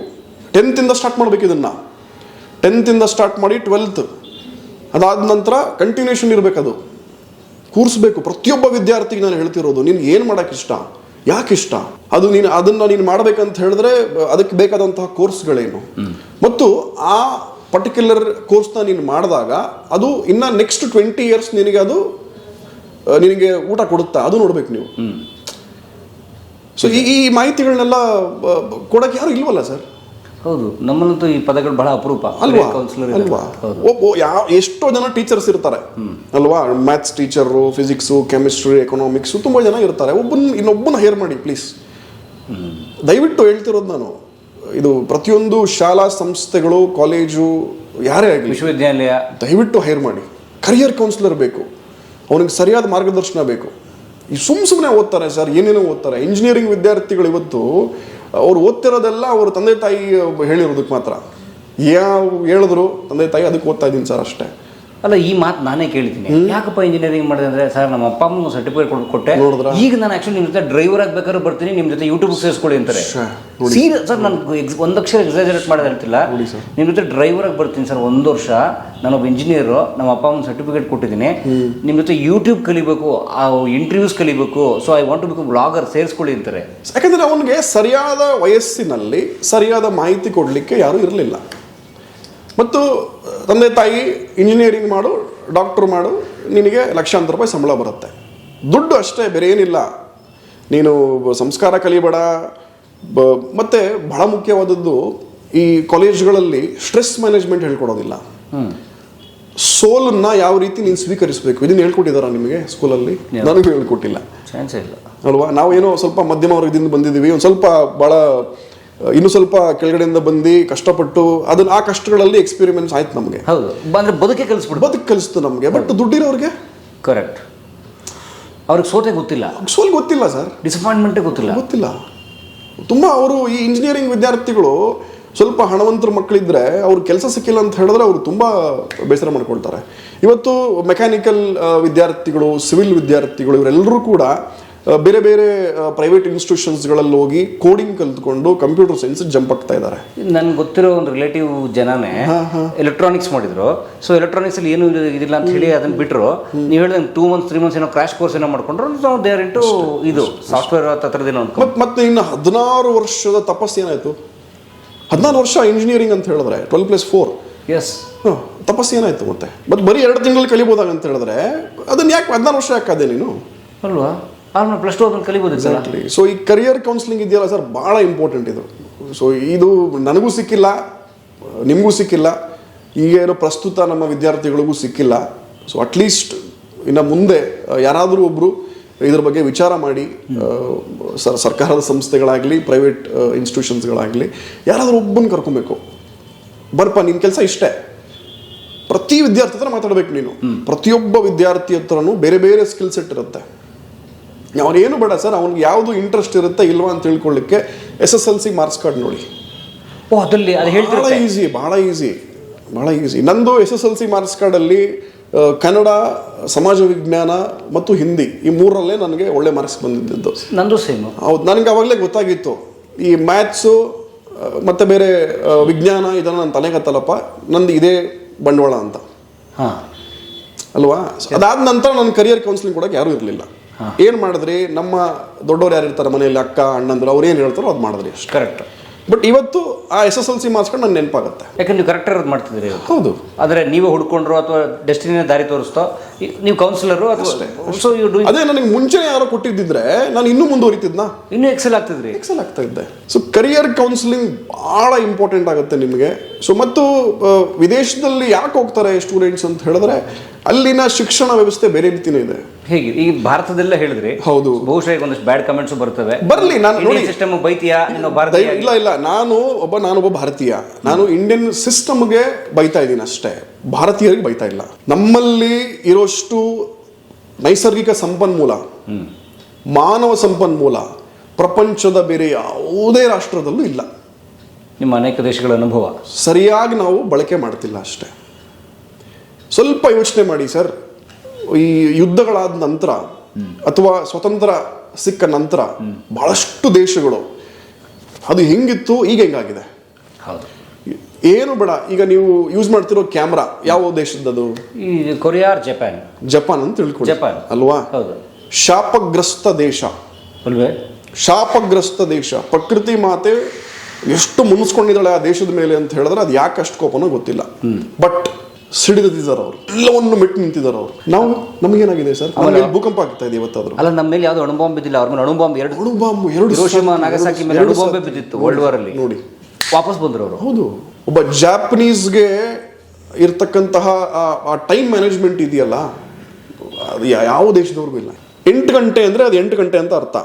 ಟೆಂತ್ ಇಂದ ಸ್ಟಾರ್ಟ್ ಮಾಡ್ಬೇಕು ಇದನ್ನ. ಟೆಂತ್ ಇಂದ ಸ್ಟಾರ್ಟ್ ಮಾಡಿ ಟ್ವೆಲ್ತ್ ಅದಾದ ನಂತರ ಕಂಟಿನ್ಯೂಷನ್ ಇರಬೇಕದು ಕೂರಿಸ್ಬೇಕು. ಪ್ರತಿಯೊಬ್ಬ ವಿದ್ಯಾರ್ಥಿಗೆ ನಾನು ಹೇಳ್ತಿರೋದು ನೀನು ಏನು ಮಾಡಕ್ಕೆ ಇಷ್ಟ? ಯಾಕೆ ಇಷ್ಟ? ಅದು ನೀನು ಅದನ್ನ ನೀನು ಮಾಡಬೇಕಂತ ಹೇಳಿದ್ರೆ ಅದಕ್ಕೆ ಬೇಕಾದಂತಹ ಕೋರ್ಸ್ಗಳೇನು ಮತ್ತು ಆ ಪರ್ಟಿಕ್ಯುಲರ್ ಕೋರ್ಸ್ನ ನೀನು ಮಾಡಿದಾಗ ಅದು ಇನ್ನು ನೆಕ್ಸ್ಟ್ ಟ್ವೆಂಟಿ ಇಯರ್ಸ್ ನಿನಗೆ ಅದು ನಿನಗೆ ಊಟ ಕೊಡುತ್ತಾ? ಅದು ನೋಡ್ಬೇಕು ನೀವು. ಸೊ ಈ ಈ ಮಾಹಿತಿಗಳನ್ನೆಲ್ಲ ಕೊಡೋಕೆ ಯಾರು ಇಲ್ವಲ್ಲ ಸರ್ ಹೌದು. ನಮ್ಮಲ್ಲಂತೂ ಈ ಪದಗಳು ಬಹಳ ಅಪರೂಪ. ಅಲ್ವಾ? ಕೌನ್ಸಿಲರ್ ಅಲ್ವಾ? ಯಾವ ಎಷ್ಟೋ ಜನ ಟೀಚರ್ಸ್ ಇರ್ತಾರೆ. ಅಲ್ವಾ? Maths teacher physics chemistry economics ತುಂಬ ಜನ ಇರ್ತಾರೆ. ಒಬ್ಬನ ಇನ್ನೊಬ್ಬನ ಹೇರ್ ಮಾಡಿ ಪ್ಲೀಸ್ ದಯವಿಟ್ಟು ಹೇಳ್ತಿರೋದು ನಾನು. ಇದು ಪ್ರತಿಯೊಂದು ಶಾಲಾ ಸಂಸ್ಥೆಗಳು ಕಾಲೇಜು ಯಾರೇ ಆಗಲಿ ವಿಶ್ವವಿದ್ಯಾಲಯ. ದಯವಿಟ್ಟು ಹೈರ್ ಮಾಡಿ. ಕರಿಯರ್ ಕೌನ್ಸಿಲರ್ ಬೇಕು. ಅವನಿಗೆ ಸರಿಯಾದ ಮಾರ್ಗದರ್ಶನ ಬೇಕು. ಈ ಸುಮ್ ಸುಮ್ಮನೆ ಓದ್ತಾರೆ ಸರ್ ಏನೇನೋ ಓದ್ತಾರೆ. ಇಂಜಿನಿಯರಿಂಗ್ ವಿದ್ಯಾರ್ಥಿಗಳು ಇವತ್ತು ಅವ್ರು ಓದ್ತಿರೋದೆಲ್ಲ ಅವ್ರ ತಂದೆ ತಾಯಿ ಹೇಳಿರೋದಕ್ಕೆ ಮಾತ್ರ. ಯಾವ ಹೇಳಿದ್ರು ತಂದೆ ತಾಯಿ ಅದಕ್ಕೆ ಓದ್ತಾ ಇದ್ದೀನಿ ಸರ್ ಅಷ್ಟೇ. ಅಲ್ಲ ಈ ಮಾತು ನಾನೇ ಕೇಳಿದ್ದೀನಿ. ಯಾಕಪ್ಪ ಇಂಜಿನಿಯರಿಂಗ್ ಮಾಡಿದೆ ಅಂದ್ರೆ ಸರ್ ನಮ್ಮ ಅಪ್ಪ ಅಮ್ಮ ಸರ್ಟಿಫಿಕೇಟ್ ಕೊಟ್ಟೆ. ನೋಡಿದ್ರಾ? ಈಗ ನಾನು ಆಕ್ಚುಲಿ ನಿಮ್ಮ ಜೊತೆ ಡ್ರೈವರ್ ಆಗ್ಬೇಕಾದ್ರೆ ಬರ್ತೀನಿ ನಿಮ್ಮ ಜೊತೆ ಯೂಟ್ಯೂಬ್ ಸೇರಿಸ್ಕೊಳ್ಳಿ ಅಂತಾರೆ. ಸೀರಿಯಸ್ ಸರ್ ನಾನು ಒಂದು ಅಕ್ಷರ ಎಕ್ಸಾಜರೇಟ್ ಮಾಡೋದು ಹೇಳ್ತಿಲ್ಲ ಸರ್. ನಿಮ್ಮ ಜೊತೆ ಡ್ರೈವರ್ ಆಗಿ ಬರ್ತೀನಿ ಸರ್ ಒಂದು ವರ್ಷ. ನಾನೊಬ್ಬ ಇಂಜಿನಿಯರು ನಮ್ಮ ಅಪ್ಪ ಅಮ್ಮ ಸರ್ಟಿಫಿಕೇಟ್ ಕೊಟ್ಟಿದ್ದೀನಿ. ನಿಮ್ಮ ಜೊತೆ ಯೂಟ್ಯೂಬ್ ಕಲಿಬೇಕು ಆ ಇಂಟರ್ವ್ಯೂಸ್ ಕಲಿಬೇಕು so I want to become blogger ಸೇರಿಸ್ಕೊಳ್ಳಿ ಅಂತಾರೆ. ಯಾಕಂದ್ರೆ ಅವನಿಗೆ ಸರಿಯಾದ ವಯಸ್ಸಿನಲ್ಲಿ ಸರಿಯಾದ ಮಾಹಿತಿ ಕೊಡಲಿಕ್ಕೆ ಯಾರೂ ಇರಲಿಲ್ಲ. ಮತ್ತು ತಂದೆ ತಾಯಿ ಇಂಜಿನಿಯರಿಂಗ್ ಮಾಡು ಡಾಕ್ಟರ್ ಮಾಡು ನಿನಗೆ ಲಕ್ಷಾಂತರ ರೂಪಾಯಿ ಸಂಬಳ ಬರುತ್ತೆ. ದುಡ್ಡು ಅಷ್ಟೇ ಬೇರೆ ಏನಿಲ್ಲ. ನೀನು ಸಂಸ್ಕಾರ ಕಲಿಬೇಡ. ಬ ಮತ್ತು ಬಹಳ ಮುಖ್ಯವಾದದ್ದು ಈ ಕಾಲೇಜ್ಗಳಲ್ಲಿ ಸ್ಟ್ರೆಸ್ ಮ್ಯಾನೇಜ್ಮೆಂಟ್ ಹೇಳ್ಕೊಡೋದಿಲ್ಲ. ಸೋಲನ್ನು ಯಾವ ರೀತಿ ನೀನು ಸ್ವೀಕರಿಸಬೇಕು? ಇದನ್ನ ಹೇಳ್ಕೊಟ್ಟಿದ್ದಾರಾ ನಿಮಗೆ ಸ್ಕೂಲಲ್ಲಿ ನನಗೂ ಹೇಳ್ಕೊಟ್ಟಿಲ್ಲ. ಚಾನ್ಸೇ ಇಲ್ಲ. ಅಲ್ವಾ? ನಾವೇನೋ ಸ್ವಲ್ಪ ಮಧ್ಯಮ ವರ್ಗದಿಂದ ಬಂದಿದ್ದೀವಿ. ಒಂದು ಸ್ವಲ್ಪ ಭಾಳ ಇನ್ನು ಸ್ವಲ್ಪ ಕೆಳಗಡೆಯಿಂದ ಬಂದು ಕಷ್ಟಪಟ್ಟು ಅದನ್ನ ಆ ಕಷ್ಟಗಳಲ್ಲಿ ಎಕ್ಸ್ಪೀರಿಮೆನ್ಸ್ ಆಯ್ತು ನಮಗೆ. ಹೌದು. ಅಂದ್ರೆ ಬದುಕೆ ಕಲಿಸ್ಬಿಡ್ಬೋದು ಬದುಕು ಕಲಿಸ್ತು ನಮಗೆ. ಬಟ್ ದುಡ್ಡಿರೋರಿಗೆ? ಕರೆಕ್ಟ್ ಅವ್ರಿಗೆ ಸೋತೆ ಗೊತ್ತಿಲ್ಲ. ಸೋಲ್ ಗೊತ್ತಿಲ್ಲ ಸರ್. ಡಿಸಪಾಯಿಂಟ್ಮೆಂಟೇ ಗೊತ್ತಿಲ್ಲ. ಗೊತ್ತಿಲ್ಲ. ತುಂಬ ಅವರು ಈ ಇಂಜಿನಿಯರಿಂಗ್ ವಿದ್ಯಾರ್ಥಿಗಳು ಸ್ವಲ್ಪ ಹಣವಂತರ ಮಕ್ಕಳಿದ್ರೆ ಅವ್ರ ಕೆಲಸ ಸಿಕ್ಕಿಲ್ಲ ಅಂತ ಹೇಳಿದ್ರೆ ಅವರು ತುಂಬ ಬೇಸರ ಮಾಡ್ಕೊಳ್ತಾರೆ. ಇವತ್ತು ಮೆಕ್ಯಾನಿಕಲ್ ವಿದ್ಯಾರ್ಥಿಗಳು ಸಿವಿಲ್ ವಿದ್ಯಾರ್ಥಿಗಳು ಇವರೆಲ್ಲರೂ ಕೂಡ ಬೇರೆ ಬೇರೆ ಪ್ರೈವೇಟ್ ಇನ್ಸ್ಟಿಟ್ಯೂಷನ್ಸ್ಗಳಲ್ಲಿ ಹೋಗಿ ಕೋಡಿಂಗ್ ಕಲ್ತ್ಕೊಂಡು ಕಂಪ್ಯೂಟರ್ ಸೈನ್ಸ್ ಜಂಪ್ ಆಗ್ತಾ ಇದ್ದಾರೆ. ನನ್ಗೆ ಗೊತ್ತಿರೋ ಒಂದು ರಿಲೇಟಿವ್ ಜನನೇ ಎಲೆಕ್ಟ್ರಾನಿಕ್ಸ್ ಮಾಡಿದ್ರು. ಸೊ ಎಲೆಕ್ಟ್ರಾನಿಕ್ಸ್ ಅಲ್ಲಿ ಏನು ಇದಿಲ್ಲ ಅಂತ ಹೇಳಿ ಅದನ್ನ ಬಿಟ್ಟರು ನೀವು ಹೇಳಿದ ಟೂ ಮಂತ್ಸ್ ತ್ರೀ ಮಂತ್ಸ್ ಏನೋ ಕ್ರಾಶ್ ಕೋರ್ಸ್ ಏನೋ ಮಾಡ್ಕೊಂಡ್ರು ನಾವು ದೇ ಆರ್ ಇಂಟು ಇದು ಸಾಫ್ಟ್ವೇರ್ ಹತ್ರದೇನೋ ಮತ್ತೆ ಇನ್ನು ಹದಿನಾರು ವರ್ಷದ ತಪಸ್ಸು ಏನಾಯ್ತು? ಹದಿನಾರು ವರ್ಷ ಇಂಜಿನಿಯರಿಂಗ್ ಅಂತ ಹೇಳಿದ್ರೆ ಟ್ವೆಲ್ ಪ್ಲಸ್ ಫೋರ್ ಎಸ್ ತಪಸ್ಸು ಏನಾಯ್ತು ಮತ್ತೆ? ಬಟ್ ಬರೀ ಎರಡು ತಿಂಗಳು ಕಲಿಬೋದಾಗ ಅಂತ ಹೇಳಿದ್ರೆ ಅದನ್ನ ಯಾಕೆ ಹದಿನಾರು ವರ್ಷ ಯಾಕಾದೆ ನೀನು? ಅಲ್ವಾ? ಆಮೇಲೆ ಪ್ಲಸ್ ಟು ಅದನ್ನು ಕಲಿಬೋದು ಸೊ ಈ ಕರಿಯರ್ ಕೌನ್ಸಿಲಿಂಗ್ ಇದೆಯಲ್ಲ ಸರ್ ಭಾಳ ಇಂಪಾರ್ಟೆಂಟ್ ಇದು. ಸೊ ಇದು ನನಗೂ ಸಿಕ್ಕಿಲ್ಲ ನಿಮಗೂ ಸಿಕ್ಕಿಲ್ಲ ಈಗ ಏನೋ ಪ್ರಸ್ತುತ ನಮ್ಮ ವಿದ್ಯಾರ್ಥಿಗಳಿಗೂ ಸಿಕ್ಕಿಲ್ಲ. ಸೊ ಅಟ್ಲೀಸ್ಟ್ ಇನ್ನು ಮುಂದೆ ಯಾರಾದರೂ ಒಬ್ಬರು ಇದ್ರ ಬಗ್ಗೆ ವಿಚಾರ ಮಾಡಿ ಸರ್ ಸರ್ಕಾರದ ಸಂಸ್ಥೆಗಳಾಗಲಿ ಪ್ರೈವೇಟ್ ಇನ್ಸ್ಟಿಟ್ಯೂಷನ್ಸ್ಗಳಾಗಲಿ ಯಾರಾದರೂ ಒಬ್ಬನ ಕರ್ಕೊಬೇಕು. ಬರ್ಪ ನಿನ್ನ ಕೆಲಸ ಇಷ್ಟೇ. ಪ್ರತಿ ವಿದ್ಯಾರ್ಥಿ ಹತ್ರ ಮಾತಾಡಬೇಕು ನೀನು. ಪ್ರತಿಯೊಬ್ಬ ವಿದ್ಯಾರ್ಥಿ ಹತ್ರನೂ ಬೇರೆ ಬೇರೆ ಸ್ಕಿಲ್ ಸೆಟ್ ಇರುತ್ತೆ. ಅವನೇನು ಬೇಡ ಸರ್ ಅವ್ನಿಗೆ ಯಾವುದು ಇಂಟ್ರೆಸ್ಟ್ ಇರುತ್ತೆ ಇಲ್ವಾ ಅಂತ ತಿಳ್ಕೊಳ್ಳಿಕ್ಕೆ S S L C marks card ನೋಡಿ. ಓ ಅದರಲ್ಲಿ ಅದು ಭಾಳ ಈಸಿ ಭಾಳ ಈಸಿ ಭಾಳ ಈಸಿ ನಂದು S S L C marks ಕಾರ್ಡಲ್ಲಿ ಕನ್ನಡ ಸಮಾಜ ವಿಜ್ಞಾನ ಮತ್ತು ಹಿಂದಿ ಈ ಮೂರರಲ್ಲೇ ನನಗೆ ಒಳ್ಳೆ ಮಾರ್ಕ್ಸ್ ಬಂದಿದ್ದದ್ದು ನಂದು ಸೇಮ್ ಹೌದು ನನಗೆ ಅವಾಗಲೇ ಗೊತ್ತಾಗಿತ್ತು. ಈ ಮ್ಯಾಥ್ಸು ಮತ್ತು ಬೇರೆ ವಿಜ್ಞಾನ ಇದನ್ನು ನಾನು ತಲೆಗೆ ಕತ್ತಲಪ್ಪ ನಂದು ಇದೇ ಬಂಡವಾಳ ಅಂತ. ಹಾಂ. ಅಲ್ವಾ? ಅದಾದ ನಂತರ ನನ್ನ ಕರಿಯರ್ ಕೌನ್ಸಿಲಿಂಗ್ ಕೊಡೋಕೆ ಯಾರೂ ಇರಲಿಲ್ಲ. ಏನು ಮಾಡಿದ್ರಿ? ನಮ್ಮ ದೊಡ್ಡವ್ರು ಯಾರು ಇರ್ತಾರೆ ಮನೆಯಲ್ಲಿ ಅಕ್ಕ ಅಣ್ಣಂದ್ರು ಅವ್ರು ಏನು ಹೇಳ್ತಾರೋ ಅದು ಮಾಡಿದ್ರಿ ಅಷ್ಟೇ. ಕರೆಕ್ಟ್ ಬಟ್ ಇವತ್ತು ಆ S S L C marks card ನನ್ನ ನೆನಪಾಗುತ್ತೆ. ಯಾಕಂದ್ರೆ ನೀವು ಕರೆಕ್ಟ್ ಇರೋದು ಮಾಡ್ತಿದ್ದೀರಿ ಹೌದು. ಆದರೆ ನೀವೇ ಹುಡ್ಕೊಂಡ್ರು ಅಥವಾ ಡೆಸ್ಟಿನಿನ ದಾರಿ ತೋರಿಸ್ತೋ ನೀವು ಕೌನ್ಸಿಲರು ಸೊ ಯು ಡೂ ಅದೇ ನನಗೆ ಮುಂಚೆ ಯಾರೋ ಕೊಟ್ಟಿದ್ದಿದ್ರೆ ನಾನು ಇನ್ನೂ ಮುಂದುವರಿತಿದ್ನಾ? ಇನ್ನೂ ಎಕ್ಸೆಲ್ ಆಗ್ತಿದ್ರಿ. ಎಕ್ಸೆಲ್ ಆಗ್ತಾ ಇದ್ದೆ. ಸೊ ಕರಿಯರ್ ಕೌನ್ಸಿಲಿಂಗ್ ಭಾಳ ಇಂಪಾರ್ಟೆಂಟ್ ಆಗುತ್ತೆ ನಿಮಗೆ. ಸೊ ಮತ್ತು ವಿದೇಶದಲ್ಲಿ ಯಾಕೆ ಹೋಗ್ತಾರೆ ಸ್ಟೂಡೆಂಟ್ಸ್ ಅಂತ ಹೇಳಿದ್ರೆ ಅಲ್ಲಿನ ಶಿಕ್ಷಣ ವ್ಯವಸ್ಥೆ ಬೇರೆ ರೀತಿನೇ ಇದೆ. ಹೇಗೆ? ಈ ಭಾರತದಲ್ಲೇ ಹೇಳಿದ್ರಿ ಹೌದು. ಬಹುಶಃ ಒಂದಷ್ಟು ಬ್ಯಾಡ್ ಕಮೆಂಟ್ಸ್ ಬರ್ತವೆ. ಬರ್ಲಿ, ನಾನು ನೋಡಿ- ಸಿಸ್ಟಮ್ ಬೈತಿಯಾ? ಭಾರತೀಯ ಇಲ್ಲ ಇಲ್ಲ. ನಾನು ಒಬ್ಬ ನಾನೊಬ್ಬ ಭಾರತೀಯ. ನಾನು ಇಂಡಿಯನ್ ಸಿಸ್ಟಮ್ಗೆ ಬೈತಾ ಇದ್ದೀನಿ ಅಷ್ಟೇ. ಭಾರತೀಯರಿಗೆ ಬೈತಾ ಇಲ್ಲ. ನಮ್ಮಲ್ಲಿ ಇರೋಷ್ಟು ನೈಸರ್ಗಿಕ ಸಂಪನ್ಮೂಲ ಮಾನವ ಸಂಪನ್ಮೂಲ ಪ್ರಪಂಚದ ಬೇರೆ ಯಾವುದೇ ರಾಷ್ಟ್ರದಲ್ಲೂ ಇಲ್ಲ. ನಿಮ್ಮ ಅನೇಕ ದೇಶಗಳ ಅನುಭವ. ಸರಿಯಾಗಿ ನಾವು ಬಳಕೆ ಮಾಡ್ತಿಲ್ಲ ಅಷ್ಟೇ. ಸ್ವಲ್ಪ ಯೋಚನೆ ಮಾಡಿ ಸರ್. ಈ ಯುದ್ಧಗಳಾದ ನಂತರ ಅಥವಾ ಸ್ವತಂತ್ರ ಸಿಕ್ಕ ನಂತರ ಬಹಳಷ್ಟು ದೇಶಗಳು ಅದು ಹೆಂಗಿತ್ತು ಈಗ ಹೆಂಗಾಗಿದೆ? ಹೌದು. ಏನು ಬೇಡ. ಈಗ ನೀವು ಯೂಸ್ ಮಾಡ್ತಿರೋ ಕ್ಯಾಮ್ರಾ ಯಾವ ದೇಶದ್ದದು ಈ ಕೊರಿಯಾ ಜಪಾನ್. ಜಪಾನ್ ಅಂತ ತಿಳ್ಕೊಳ್ಳಿ. ಜಪಾನ್. ಅಲ್ವಾ? ಹೌದು. ಶಾಪಗ್ರಸ್ತ ದೇಶ. ಅಲ್ವೇ? ಶಾಪಗ್ರಸ್ತ ದೇಶ. ಪ್ರಕೃತಿ ಮಾತೆ ಎಷ್ಟು ಮುನಿಸ್ಕೊಂಡಿದ್ದಾಳೆ ಆ ದೇಶದ ಮೇಲೆ ಅಂತ ಹೇಳಿದ್ರೆ ಅದು ಯಾಕೆ ಅಷ್ಟು ಕೋಪನೋ ಗೊತ್ತಿಲ್ಲ. ಬಟ್ ಸಿಡಿದಿದ್ದಾರೆ ಅವರು. ಎಲ್ಲವನ್ನು ಮೆಟ್ಟು ನಿಂತಿದ್ದಾರೆ ಅವರು. ನಾವು ನಮಗೇನಾಗಿದೆ ಸರ್? ಭೂಕಂಪ ಆಗ್ತಾ ಇದೆ ಇವತ್ತಾದ್ರೂ. ಅಲ್ಲ ನಮ್ಮ ಮೇಲೆ ಯಾವ್ದು ಅಣುಬಾಂಬ್ ಬಿದ್ದಿಲ್ಲ. ಅವ್ರ ಮೇಲೆ ಅಣುಬಾಂಬ್ ಎರಡು ಅಣುಬಾಂಬ್ ಎರಡು ಹಿರೋಶಿಮಾ ನಾಗಸಾಕಿ ಮೇಲೆ ಅಣುಬಾಂಬೆ. ಬಿದ್ದಿತ್ತು ವರ್ಲ್ಡ್ ವಾರ್ ಅಲ್ಲಿ. ನೋಡಿ. ವಾಪಸ್ ಬಂದ್ರು ಅವರು. ಹೌದು. ಒಬ್ಬ ಜಾಪನೀಸ್ಗೆ ಇರ್ತಕ್ಕಂತಹ ಆ- ಟೈಮ್ ಮ್ಯಾನೇಜ್ಮೆಂಟ್ ಇದೆಯಲ್ಲ ಅದು ಯಾವ ದೇಶದವ್ರಿಗೂ ಇಲ್ಲ. ಎಂಟು ಗಂಟೆ ಅಂದರೆ ಅದು ಎಂಟು ಗಂಟೆ ಅಂತ ಅರ್ಥ.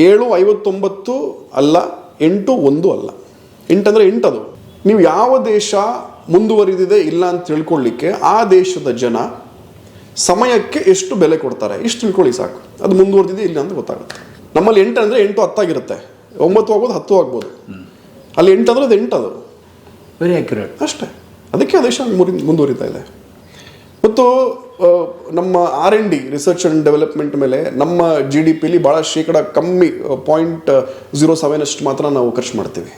ಏಳು ಐವತ್ತೊಂಬತ್ತು ಅಲ್ಲ ಎಂಟು ಒಂದು ಅಲ್ಲ. ಎಂಟಂದರೆ ಎಂಟದು ನೀವು ಯಾವ ದೇಶ ಮುಂದುವರಿದಿದೆ ಇಲ್ಲ ಅಂತ ತಿಳ್ಕೊಳ್ಳಿಕ್ಕೆ ಆ ದೇಶದ ಜನ ಸಮಯಕ್ಕೆ ಎಷ್ಟು ಬೆಲೆ ಕೊಡ್ತಾರೆ ಇಷ್ಟು ತಿಳ್ಕೊಳ್ಳಿ ಸಾಕು. ಅದು ಮುಂದುವರೆದಿದೆ ಇಲ್ಲ ಅಂತ ಗೊತ್ತಾಗುತ್ತೆ. ನಮ್ಮಲ್ಲಿ ಎಂಟು ಅಂದರೆ ಎಂಟು ಹತ್ತಾಗಿರುತ್ತೆ. ಒಂಬತ್ತು ಆಗ್ಬೋದು ಹತ್ತು ಆಗ್ಬೋದು. ಅಲ್ಲಿ ಎಂಟು ಅಂದರೆ ಅದು ಎಂಟು ಅದು. ವೆರಿ ಅಕ್ಯುರೇಟ್ ಅಷ್ಟೇ. ಅದಕ್ಕೆ ಆ ದೇಶ ಮುಂದುವರಿತಾ ಇದೆ. ಮತ್ತು ನಮ್ಮ R N D research and development ಮೇಲೆ ನಮ್ಮ ಜಿ ಡಿ ಪಿಲಿ ಭಾಳ ಶೇಕಡ ಕಮ್ಮಿ ಪಾಯಿಂಟ್ ಝೀರೋ ಸೆವೆನ್ ಅಷ್ಟು ಮಾತ್ರ ನಾವು ಖರ್ಚು ಮಾಡ್ತೀವಿ.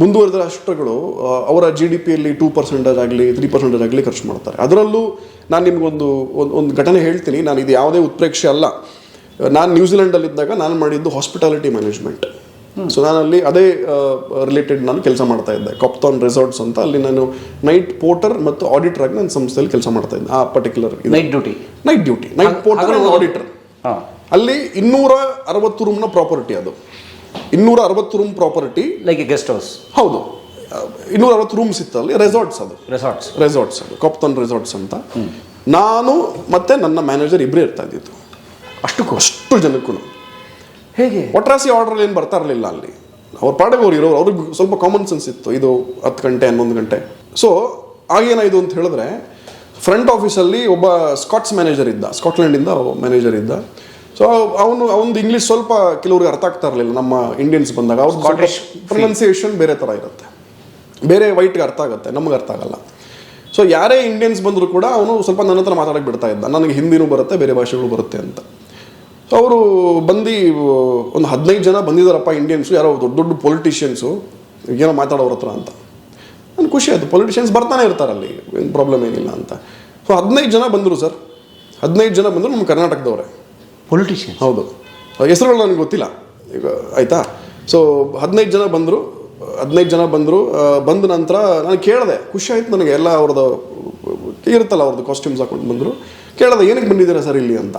ಮುಂದುವರೆದ ರಾಷ್ಟ್ರಗಳು ಅವರ ಜಿ ಡಿ ಪಿಯಲ್ಲಿ ಟೂ ಪರ್ಸೆಂಟೇಜ್ ಆಗಲಿ ತ್ರೀ ಪರ್ಸೆಂಟೇಜ್ ಆಗಲಿ ಖರ್ಚು ಮಾಡ್ತಾರೆ. ಅದರಲ್ಲೂ ನಾನು ನಿಮಗೊಂದು ಒಂದು ಒಂದು ಘಟನೆ ಹೇಳ್ತೀನಿ. ನಾನು ಇದು ಯಾವುದೇ ಉತ್ಪ್ರೇಕ್ಷೆ ಅಲ್ಲ. ನಾನು ನ್ಯೂಜಿಲೆಂಡಲ್ಲಿದ್ದಾಗ ನಾನು ಮಾಡಿದ್ದು ಹಾಸ್ಪಿಟಾಲಿಟಿ ಮ್ಯಾನೇಜ್ಮೆಂಟ್ ಸೊ ನಾನು ಅಲ್ಲಿ ಅದೇ ರಿಲೇಟೆಡ್ ನಾನು ಕೆಲಸ ಮಾಡ್ತಾ ಇದ್ದೆ. ಕಪ್ತಾನ್ ರೆಸಾರ್ಟ್ಸ್ ಅಂತ ಅಲ್ಲಿ ನಾನು ನೈಟ್ ಪೋರ್ಟರ್ ಮತ್ತು ಆಡಿಟರ್ ಆಗಿ ನನ್ನ ಸಂಸ್ಥೆಯಲ್ಲಿ ಕೆಲಸ ಮಾಡ್ತಾ ಇದ್ದೆ. ಆ particular night duty night duty night porter auditor ಅಲ್ಲಿ ಇನ್ನೂರ ಅರವತ್ತು ರೂಮ್ನ ಪ್ರಾಪರ್ಟಿ ಅದು. ಇನ್ನೂರ ಅರವತ್ತು room property like a guest house ಹೌದು. ಇನ್ನೂರ ಅರವತ್ತು ರೂಮ್ಸ್ ಇತ್ತು ಅಲ್ಲಿ. ರೆಸಾರ್ಟ್ಸ್ ಅದು. ರೆಸಾರ್ಟ್ಸ್ ರೆಸಾರ್ಟ್ಸ್ ಅದು. ಕಪ್ತಾನ್ ರೆಸಾರ್ಟ್ಸ್ ಅಂತ. ನಾನು ಮತ್ತೆ ನನ್ನ ಮ್ಯಾನೇಜರ್ ಇಬ್ಬರೇ ಇರ್ತಾ ಇದ್ದಿದ್ದು. ಅಷ್ಟಕ್ಕೂ? ಅಷ್ಟು ಜನಕ್ಕೂ ಹೇಗೆ? ಒಟ್ರಾಸಿ ಆರ್ಡರ್ ಏನು ಬರ್ತಾ ಇರಲಿಲ್ಲ ಅಲ್ಲಿ. ಅವ್ರ ಪಾಡಿಗೆ ಅವ್ರು ಇರೋರು ಅವ್ರಿಗೆ ಸ್ವಲ್ಪ ಕಾಮನ್ ಸೆನ್ಸ್ ಇತ್ತು ಇದು ಹತ್ತು ಗಂಟೆ ಹನ್ನೊಂದು ಗಂಟೆ. ಸೊ ಆಗೇನಾಯಿತು ಅಂತ ಹೇಳಿದ್ರೆ ಫ್ರಂಟ್ ಆಫೀಸಲ್ಲಿ ಒಬ್ಬ ಸ್ಕಾಟ್ಸ್ ಮ್ಯಾನೇಜರ್ ಇದ್ದ ಸ್ಕಾಟ್ಲೆಂಡಿಂದ ಮ್ಯಾನೇಜರ್ ಇದ್ದ. ಸೊ ಅವನು ಅವನು ಇಂಗ್ಲೀಷ್ ಸ್ವಲ್ಪ ಕೆಲವ್ರಿಗೆ ಅರ್ಥ ಆಗ್ತಾ ಇರಲಿಲ್ಲ ನಮ್ಮ ಇಂಡಿಯನ್ಸ್ ಬಂದಾಗ. ಅವ್ರು ಸ್ಕಾಟಿಷ್ ಪ್ರೊನೌನ್ಸಿಯೇಷನ್ ಬೇರೆ ಥರ ಇರುತ್ತೆ. ಬೇರೆ ವೈಟ್ಗೆ ಅರ್ಥ ಆಗುತ್ತೆ ನಮಗೆ ಅರ್ಥ ಆಗಲ್ಲ. ಸೊ ಯಾರೇ ಇಂಡಿಯನ್ಸ್ ಬಂದರೂ ಕೂಡ ಅವನು ಸ್ವಲ್ಪ ನನ್ನ ಹತ್ರ ಮಾತಾಡಕ್ಕೆ ಬಿಡ್ತಾ ಇದ್ದ. ನನಗೆ ಹಿಂದಿನೂ ಬರುತ್ತೆ ಬೇರೆ ಭಾಷೆಗಳು ಬರುತ್ತೆ ಅಂತ. ಅವರು ಬಂದು ಒಂದು ಹದಿನೈದು ಜನ ಬಂದಿದ್ದಾರಪ್ಪ ಇಂಡಿಯನ್ಸು ಯಾರೋ ದೊಡ್ಡ ದೊಡ್ಡ ಪೊಲಿಟಿಷಿಯನ್ಸು ಏನೋ ಮಾತಾಡೋರ ಹತ್ರ ಅಂತ. ನನಗೆ ಖುಷಿ ಆಯಿತು. ಪೊಲಿಟಿಷಿಯನ್ಸ್ ಬರ್ತಾನೆ ಇರ್ತಾರೆ ಅಲ್ಲಿ. ಏನು ಪ್ರಾಬ್ಲಮ್ ಏನಿಲ್ಲ ಅಂತ. ಸೊ ಹದಿನೈದು ಜನ ಬಂದರು ಸರ್. ಹದಿನೈದು ಜನ ಬಂದರು ನಮ್ಮ ಕರ್ನಾಟಕದವರೇ. ಪೊಲಿಟಿಷಿಯನ್ ಹೌದು. ಹೆಸರುಗಳು ನನಗೆ ಗೊತ್ತಿಲ್ಲ? ಈಗ ಆಯಿತಾ? ಸೊ ಹದಿನೈದು ಜನ ಬಂದರು. ಹದಿನೈದು ಜನ ಬಂದರು. ಬಂದ ನಂತರ ನಾನು ಕೇಳಿದೆ. ಖುಷಿ ಆಯ್ತು ನನಗೆ. ಎಲ್ಲ ಅವ್ರದ್ದು ಇರುತ್ತಲ್ಲ ಅವ್ರದ್ದು ಕಾಸ್ಟ್ಯೂಮ್ಸ್ ಹಾಕೊಂಡು ಬಂದರು. ಕೇಳಿದೆ ಏನಕ್ಕೆ ಬಂದಿದ್ದೀರಾ ಸರ್ ಇಲ್ಲಿ? ಅಂತ.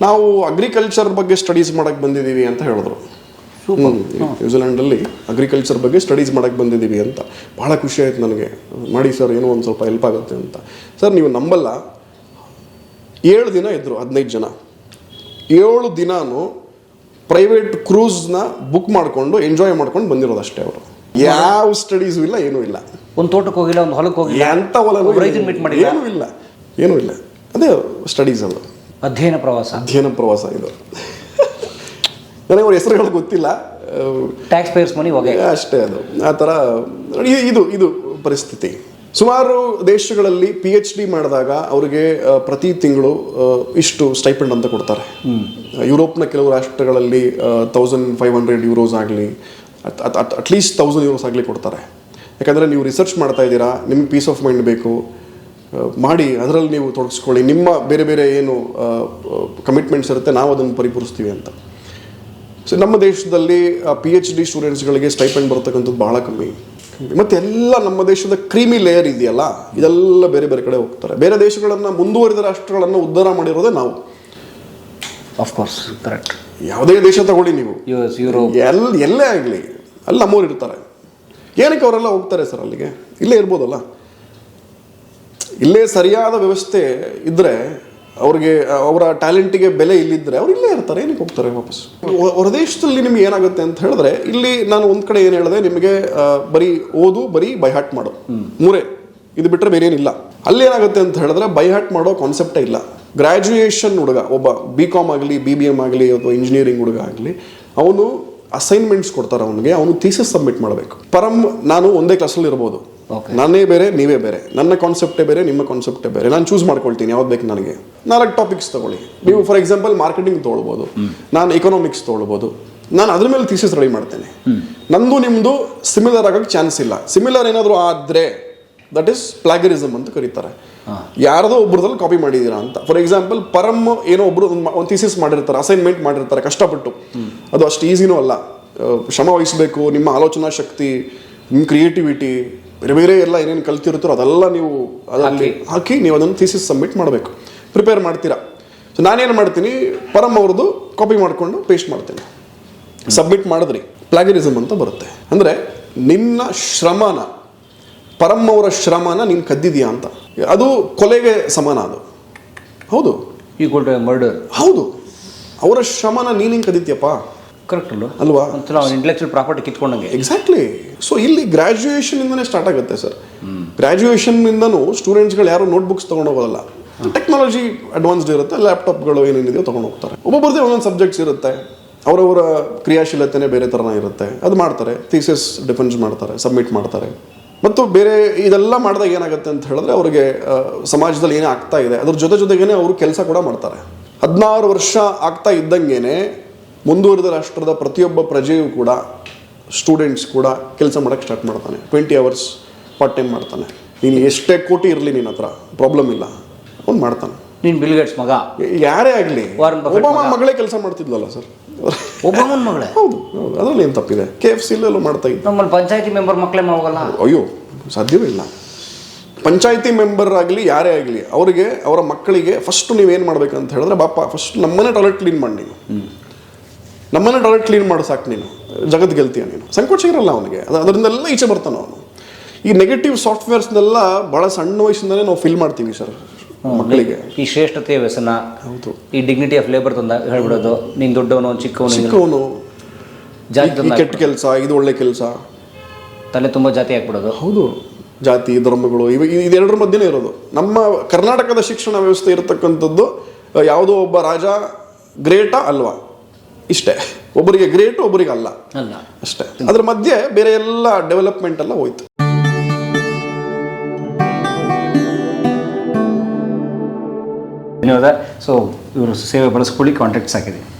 ನಾವು ಅಗ್ರಿಕಲ್ಚರ್ ಬಗ್ಗೆ ಸ್ಟಡೀಸ್ ಮಾಡಕ್ಕೆ ಬಂದಿದ್ದೀವಿ ಅಂತ ಹೇಳಿದ್ರು. ನ್ಯೂಜಿಲೆಂಡಲ್ಲಿ ಅಗ್ರಿಕಲ್ಚರ್ ಬಗ್ಗೆ ಸ್ಟಡೀಸ್ ಮಾಡಕ್ಕೆ ಬಂದಿದ್ದೀವಿ ಅಂತ. ಭಾಳ ಖುಷಿ ಆಯ್ತು ನನಗೆ. ಮಾಡಿ ಸರ್ ಏನೋ ಒಂದು ಸ್ವಲ್ಪ ಹೆಲ್ಪ್ ಆಗುತ್ತೆ ಅಂತ. ಸರ್ ನೀವು ನಂಬಲ್ಲ. ಏಳು ದಿನ ಇದ್ದರು ಹದಿನೈದು ಜನ. ಏಳು ದಿನಾನು ಪ್ರೈವೇಟ್ ಕ್ರೂಸ್ನ ಬುಕ್ ಮಾಡಿಕೊಂಡು ಎಂಜಾಯ್ ಮಾಡ್ಕೊಂಡು ಬಂದಿರೋದು ಅಷ್ಟೇ ಅವರು. ಯಾವ ಸ್ಟಡೀಸು ಇಲ್ಲ ಏನೂ ಇಲ್ಲ. ಒಂದು ತೋಟಕ್ಕೆ ಹೋಗಿಲ್ಲ ಒಂದು ಹೊಲಕ್ಕೆ ಹೋಗಿಲ್ಲ. ಮೀಟ್ ಮಾಡಿಲ್ಲ. ಏನೂ ಇಲ್ಲ. ಏನೂ ಇಲ್ಲ. ಅದೇ ಸ್ಟಡೀಸ್ ಅದು. ಅಧ್ಯಯನ ಪ್ರವಾಸ. ಅಧ್ಯಯನ ಪ್ರವಾಸ ಇದು. ನನಗೆ ಅವ್ರ ಹೆಸರುಗಳು ಗೊತ್ತಿಲ್ಲ. ಟ್ಯಾಕ್ಸ್ ಪೇಯರ್ಸ್ ಮನಿ ಹೋಗಿ. ಅಷ್ಟೇ ಅದು. ಆ ಥರ ಇದು ಇದು ಪರಿಸ್ಥಿತಿ. ಸುಮಾರು ದೇಶಗಳಲ್ಲಿ ಪಿ ಎಚ್ ಡಿ ಮಾಡಿದಾಗ ಅವರಿಗೆ ಪ್ರತಿ ತಿಂಗಳು ಇಷ್ಟು ಸ್ಟೈಪೆಂಡ್ ಅಂತ ಕೊಡ್ತಾರೆ. ಯುರೋಪ್ನ ಕೆಲವು ರಾಷ್ಟ್ರಗಳಲ್ಲಿ ತೌಸಂಡ್ ಫೈವ್ ಹಂಡ್ರೆಡ್ ಯೂರೋಸ್ ಆಗಲಿ ಅಟ್ಲೀಸ್ಟ್ ತೌಸಂಡ್ ಯೂರೋಸ್ ಆಗಲಿ ಕೊಡ್ತಾರೆ. ಯಾಕಂದರೆ ನೀವು ರಿಸರ್ಚ್ ಮಾಡ್ತಾ ಇದ್ದೀರಾ ನಿಮ್ಗೆ ಪೀಸ್ ಆಫ್ ಮೈಂಡ್ ಬೇಕು. ಮಾಡಿ ಅದರಲ್ಲಿ ನೀವು ತೊಡಗಿಸ್ಕೊಳ್ಳಿ. ನಿಮ್ಮ ಬೇರೆ ಬೇರೆ ಏನು ಕಮಿಟ್ಮೆಂಟ್ಸ್ ಇರುತ್ತೆ ನಾವು ಅದನ್ನು ಪರಿಪೂರಿಸ್ತೀವಿ ಅಂತ. ಸೊ ನಮ್ಮ ದೇಶದಲ್ಲಿ ಪಿ ಎಚ್ ಡಿ ಸ್ಟೂಡೆಂಟ್ಸ್ಗಳಿಗೆ ಸ್ಟೈಪೆಂಡ್ ಬರ್ತಕ್ಕಂಥದ್ದು ಭಾಳ ಕಮ್ಮಿ. ಮತ್ತು ಎಲ್ಲ ನಮ್ಮ ದೇಶದ ಕ್ರೀಮಿ ಲೇಯರ್ ಇದೆಯಲ್ಲ ಇದೆಲ್ಲ ಬೇರೆ ಬೇರೆ ಕಡೆ ಹೋಗ್ತಾರೆ. ಬೇರೆ ದೇಶಗಳನ್ನು ಮುಂದುವರಿದ ರಾಷ್ಟ್ರಗಳನ್ನು ಉದ್ಧಾರ ಮಾಡಿರೋದೇ ನಾವು. ಆಫ್ ಕೋರ್ಸ್ ಕರೆಕ್ಟ್ ಯಾವುದೇ ದೇಶ ತಗೊಳ್ಳಿ ನೀವು. ಯು ಎಸ್ ಯುರೋಪ್ ಎಲ್ ಎಲ್ಲೇ ಆಗಲಿ ಅಲ್ಲಿ ನಮ್ಮವ್ರು ಇರ್ತಾರೆ. ಏನಕ್ಕೆ ಅವರೆಲ್ಲ ಹೋಗ್ತಾರೆ ಸರ್ ಅಲ್ಲಿಗೆ? ಇಲ್ಲೇ ಇರ್ಬೋದಲ್ಲ? ಇಲ್ಲೇ ಸರಿಯಾದ ವ್ಯವಸ್ಥೆ ಇದ್ದರೆ ಅವ್ರಿಗೆ, ಅವರ ಟ್ಯಾಲೆಂಟಿಗೆ ಬೆಲೆ ಇಲ್ಲಿದ್ದರೆ ಅವ್ರು ಇಲ್ಲೇ ಇರ್ತಾರೆ, ಏನಕ್ಕೆ ಹೋಗ್ತಾರೆ ವಾಪಸ್? ಹೊರದೇಶದಲ್ಲಿ ನಿಮ್ಗೆ ಏನಾಗುತ್ತೆ ಅಂತ ಹೇಳಿದ್ರೆ, ಇಲ್ಲಿ ನಾನು ಒಂದು ಕಡೆ ಏನು ಹೇಳಿದೆ, ನಿಮಗೆ ಬರೀ ಓದು, ಬರೀ ಬೈಹಾಟ್ ಮಾಡು. ಮೂರೇ, ಇದು ಬಿಟ್ಟರೆ ಬೇರೆ ಏನಿಲ್ಲ ಅಲ್ಲಿ ಏನಾಗುತ್ತೆ ಅಂತ ಹೇಳಿದ್ರೆ ಬೈಹಾಟ್ ಮಾಡೋ ಕಾನ್ಸೆಪ್ಟೇ ಇಲ್ಲ. ಗ್ರ್ಯಾಜುಯೇಷನ್ ಹುಡುಗ, ಒಬ್ಬ ಬಿ ಕಾಮ್ ಆಗಲಿ ಬಿ ಬಿ ಎಂ ಆಗಲಿ, ಅಥವಾ ಇಂಜಿನಿಯರಿಂಗ್ ಹುಡುಗ ಆಗಲಿ, ಅವನು ಅಸೈನ್ಮೆಂಟ್ಸ್ ಕೊಡ್ತಾರೆ ಅವನಿಗೆ, ಅವನು ಥೀಸಸ್ ಸಬ್ಮಿಟ್ ಮಾಡಬೇಕು. ಪರಂ, ನಾನು ಒಂದೇ ಕ್ಲಾಸಲ್ಲಿ ಇರ್ಬೋದು. ನಾನೇ ಬೇರೆ ನೀವೇ ಬೇರೆ. ನನ್ನ ಕಾನ್ಸೆಪ್ಟೇ ಬೇರೆ ನಿಮ್ಮ ಕಾನ್ಸೆಪ್ಟೇ ಬೇರೆ. ನಾನು ಚೂಸ್ ಮಾಡ್ಕೊಳ್ತೀನಿ ಯಾವ್ದು ಬೇಕು ನನಗೆ. ನಾಲ್ಕು ಟಾಪಿಕ್ಸ್ ತಗೊಳ್ಳಿ. ನೀವು ಫಾರ್ ಎಕ್ಸಾಂಪಲ್ ಮಾರ್ಕೆಟಿಂಗ್ ತೊಗೊಳ್ಬೋದು. ನಾನು ಎಕನಾಮಿಕ್ಸ್ ತೊಗೊಳ್ಬೋದು. ನಾನು ಅದ್ರ ಮೇಲೆ ಥೀಸಿಸ್ ರೆಡಿ ಮಾಡ್ತೇನೆ. ನಂದು ನಿಮ್ಮದು ಸಿಮಿಲರ್ ಆಗೋಕ್ಕೆ ಚಾನ್ಸ್ ಇಲ್ಲ. ಸಿಮಿಲರ್ ಏನಾದರೂ ಆದರೆ ದಟ್ ಇಸ್ ಪ್ಲಾಗರಿಸಮ್ ಅಂತ ಕರೀತಾರೆ. ಯಾರದೋ ಒಬ್ಬರದಲ್ಲಿ ಕಾಪಿ ಮಾಡಿದ್ದೀರಾ ಅಂತ. ಫಾರ್ ಎಕ್ಸಾಂಪಲ್ ಪರಮ್ ಏನೋ ಒಬ್ಬರು ಒಂದು ಥೀಸಿಸ್ ಮಾಡಿರ್ತಾರೆ ಅಸೈನ್ಮೆಂಟ್ ಮಾಡಿರ್ತಾರೆ ಕಷ್ಟಪಟ್ಟು. ಅದು ಅಷ್ಟು ಈಸಿನೂ ಅಲ್ಲ. ಶ್ರಮ ವಹಿಸಬೇಕು ನಿಮ್ಮ ಆಲೋಚನಾ ಶಕ್ತಿ ನಿಮ್ಮ ಕ್ರಿಯೇಟಿವಿಟಿ ಬೇರೆ ಬೇರೆ ಎಲ್ಲ ಏನೇನು ಕಲ್ತಿರ್ತಾರೋ ಅದೆಲ್ಲ ನೀವು ಅದರಲ್ಲಿ ಹಾಕಿ. ನೀವು ಅದನ್ನು ಥೀಸಿಸ್ ಸಬ್ಮಿಟ್ ಮಾಡಬೇಕು. ಪ್ರಿಪೇರ್ ಮಾಡ್ತೀರಾ? ಸೊ ನಾನೇನು ಮಾಡ್ತೀನಿ? ಪರಮ್ ಅವ್ರದ್ದು ಕಾಪಿ ಮಾಡಿಕೊಂಡು ಪೇಸ್ಟ್ ಮಾಡ್ತೀನಿ. ಸಬ್ಮಿಟ್ ಮಾಡಿದ್ರಿ. ಪ್ಲಾಗರಿಸಮ್ ಅಂತ ಬರುತ್ತೆ. ಅಂದರೆ ನಿನ್ನ ಶ್ರಮನ ಪರಮ್ ಅವರ ಶ್ರಮನ ನೀನು ಕದ್ದಿದೀಯಾ ಅಂತ. ಅದು ಕೊಲೆಗೆ ಸಮಾನ ಅದು. ಹೌದು. ಈಕ್ವಲ್ ಟು ಮರ್ಡರ್ ಹೌದು. ಅವರ ಶ್ರಮನ ನೀನು ಹಿಂಗೆ ಕದಿತ್ಯಪ್ಪ ಕರೆಕ್ಟ್ ಅಲ್ವಾ? ಇಂಟೆಲೆಕ್ಚುವಲ್ ಪ್ರಾಪರ್ಟಿ ಕಿತ್ಕೊಂಡಂಗೆ. ಎಕ್ಸಾಕ್ಟ್ಲಿ ಸೊ ಇಲ್ಲಿ ಗ್ರ್ಯಾಜುಯೇಷನ್ ಇಂದನೇ ಸ್ಟಾರ್ಟ್ ಆಗುತ್ತೆ ಸರ್ ಗ್ರ್ಯಾಜುಯೇಷನ್ ಇಂದನೂ ಸ್ಟೂಡೆಂಟ್ಸ್ಗಳು ಯಾರು ನೋಟ್ಬುಕ್ಸ್ ಹೋಗೋಲ್ಲ ಟೆಕ್ನಾಲಜಿ ಅಡ್ವಾನ್ಸ್ಡ್ ಇರುತ್ತೆ ಲ್ಯಾಪ್ಟಾಪ್ಗಳು ಏನೇನಿದೆಯೋ ತಗೊಂಡು ಹೋಗ್ತಾರೆ. ಒಬ್ಬೊಬ್ಬರದೇ ಒಂದೊಂದು ಸಬ್ಜೆಕ್ಟ್ಸ್ ಇರುತ್ತೆ. ಅವರವರ ಕ್ರಿಯಾಶೀಲತೆನೇ ಬೇರೆ ಥರನ ಇರುತ್ತೆ. ಅದು ಮಾಡ್ತಾರೆ ಥೀಸಸ್ ಡಿಫೆನ್ಸ್ ಮಾಡ್ತಾರೆ ಸಬ್ಮಿಟ್ ಮಾಡ್ತಾರೆ. ಮತ್ತು ಬೇರೆ ಇದೆಲ್ಲ ಮಾಡಿದಾಗ ಏನಾಗುತ್ತೆ ಅಂತ ಹೇಳಿದ್ರೆ ಅವರಿಗೆ ಸಮಾಜದಲ್ಲಿ ಏನೇ ಆಗ್ತಾ ಇದೆ ಅದ್ರ ಜೊತೆ ಜೊತೆಗೇನೆ ಅವರು ಕೆಲಸ ಕೂಡ ಮಾಡ್ತಾರೆ. ಹದಿನಾರು ವರ್ಷ ಆಗ್ತಾ ಇದ್ದಂಗೆನೆ ಮುಂದುವರಿದ ರಾಷ್ಟ್ರದ ಪ್ರತಿಯೊಬ್ಬ ಪ್ರಜೆಯೂ ಕೂಡ ಸ್ಟೂಡೆಂಟ್ಸ್ ಕೂಡ ಕೆಲಸ ಮಾಡೋಕ್ಕೆ ಸ್ಟಾರ್ಟ್ ಮಾಡ್ತಾನೆ. ಟ್ವೆಂಟಿ ಅವರ್ಸ್ ಪಾರ್ಟ್ ಟೈಮ್ ಮಾಡ್ತಾನೆ. ನೀನು ಎಷ್ಟೇ ಕೋಟಿ ಇರಲಿ ನಿನ್ನ ಹತ್ರ ಪ್ರಾಬ್ಲಮ್ ಇಲ್ಲ. ಅವ್ನು ಮಾಡ್ತಾನೆ. ನೀನು ಬಿಲ್ ಗೇಟ್ಸ್ ಮಗ. ಯಾರೇ ಆಗಲಿ. ಒಬ್ಬ ಮಗಳೇ ಕೆಲಸ ಮಾಡ್ತಿದ್ಲಲ್ಲ ಸರ್ ಒಬ್ಬಮ್ಮನ ಮಗಳೇ? ಹೌದು ಹೌದು. ಅದರಲ್ಲಿ ಏನು ತಪ್ಪಿದೆ? ಕೆ ಎಫ್ ಸಿಲೆಲ್ಲ ಮಾಡ್ತಾ ಇದ್ದ. ನಮ್ಮಲ್ಲಿ ಪಂಚಾಯತಿ ಮೆಂಬರ್ ಮಕ್ಕಳೇ ಹೋಗಲ್ಲ ಅಯ್ಯೋ ಸಾಧ್ಯವೇ ಇಲ್ಲ. ಪಂಚಾಯತಿ ಮೆಂಬರ್ ಆಗಲಿ ಯಾರೇ ಆಗಲಿ ಅವರಿಗೆ ಅವರ ಮಕ್ಕಳಿಗೆ ಫಸ್ಟ್ ನೀವೇನು ಮಾಡ್ಬೇಕಂತ ಹೇಳಿದ್ರೆ ಬಾಪ ಫಸ್ಟ್ ನಮ್ಮನೆ ಟಾಯ್ಲೆಟ್ ಕ್ಲೀನ್ ಮಾಡಿ ನೀನು ನಮ್ಮನೆ ಟಾಯ್ಲೆಟ್ ಕ್ಲೀನ್ ಮಾಡೋ ಸಾಕು ನೀನು. ಜಗತ್ ಗೆಲ್ತೀಯ ನೀನು. ಸಂಕೋಚ ಇರಲ್ಲ ಅವನಿಗೆ. ಅದು ಅದರಿಂದೆಲ್ಲ ಈಚೆ ಬರ್ತಾನೆ ಅವನು. ಈ ನೆಗೆಟಿವ್ ಸಾಫ್ಟ್ವೇರ್ಸ್ನೆಲ್ಲ ಭಾಳ ಸಣ್ಣ ವಯಸ್ಸಿಂದಲೇ ನಾವು ಫಿಲ್ ಮಾಡ್ತೀವಿ ಸರ್ ಮಕ್ಕಳಿಗೆ. ಈ ಶ್ರೇಷ್ಠತೆಯ ವ್ಯಸನ ಹೌದು. ಈ ಡಿಗ್ನಿಟಿ ಆಫ್ ಲೇಬರ್ ತಂದ ಹೇಳ್ಬಿಡೋದು ನೀನು ದೊಡ್ಡವನು ಚಿಕ್ಕವನು ಚಿಕ್ಕವನು. ಕೆಟ್ಟ ಕೆಲಸ ಇದು ಒಳ್ಳೆ ಕೆಲಸ. ತಲೆ ತುಂಬ ಜಾತಿ ಆಗ್ಬಿಡೋದು ಹೌದು. ಜಾತಿ ಧರ್ಮಗಳು ಇವ ಇದೆರಡರ ಮಧ್ಯೆನೇ ಇರೋದು. ನಮ್ಮ ಕರ್ನಾಟಕದ ಶಿಕ್ಷಣ ವ್ಯವಸ್ಥೆ ಇರತಕ್ಕಂಥದ್ದು ಯಾವುದೋ ಒಬ್ಬ ರಾಜ ಗ್ರೇಟಾ ಅಲ್ವಾ? ಇಷ್ಟೇ. ಒಬ್ಬರಿಗೆ ಗ್ರೇಟ್ ಒಬ್ಬರಿಗೆ ಅಲ್ಲ. ಅಲ್ಲ. ಅಷ್ಟೇ. ಅದ್ರ ಮಧ್ಯೆ ಬೇರೆ ಎಲ್ಲ ಡೆವಲಪ್ಮೆಂಟ್ ಎಲ್ಲ ಹೋಯ್ತು. ಧನ್ಯವಾದ ಸೊ ಇವರು ಸೇವೆ ಬಳಸ್ಕೊಳ್ಳಿ ಕಾಂಟ್ಯಾಕ್ಟ್ಸ್ ಹಾಕಿದೆ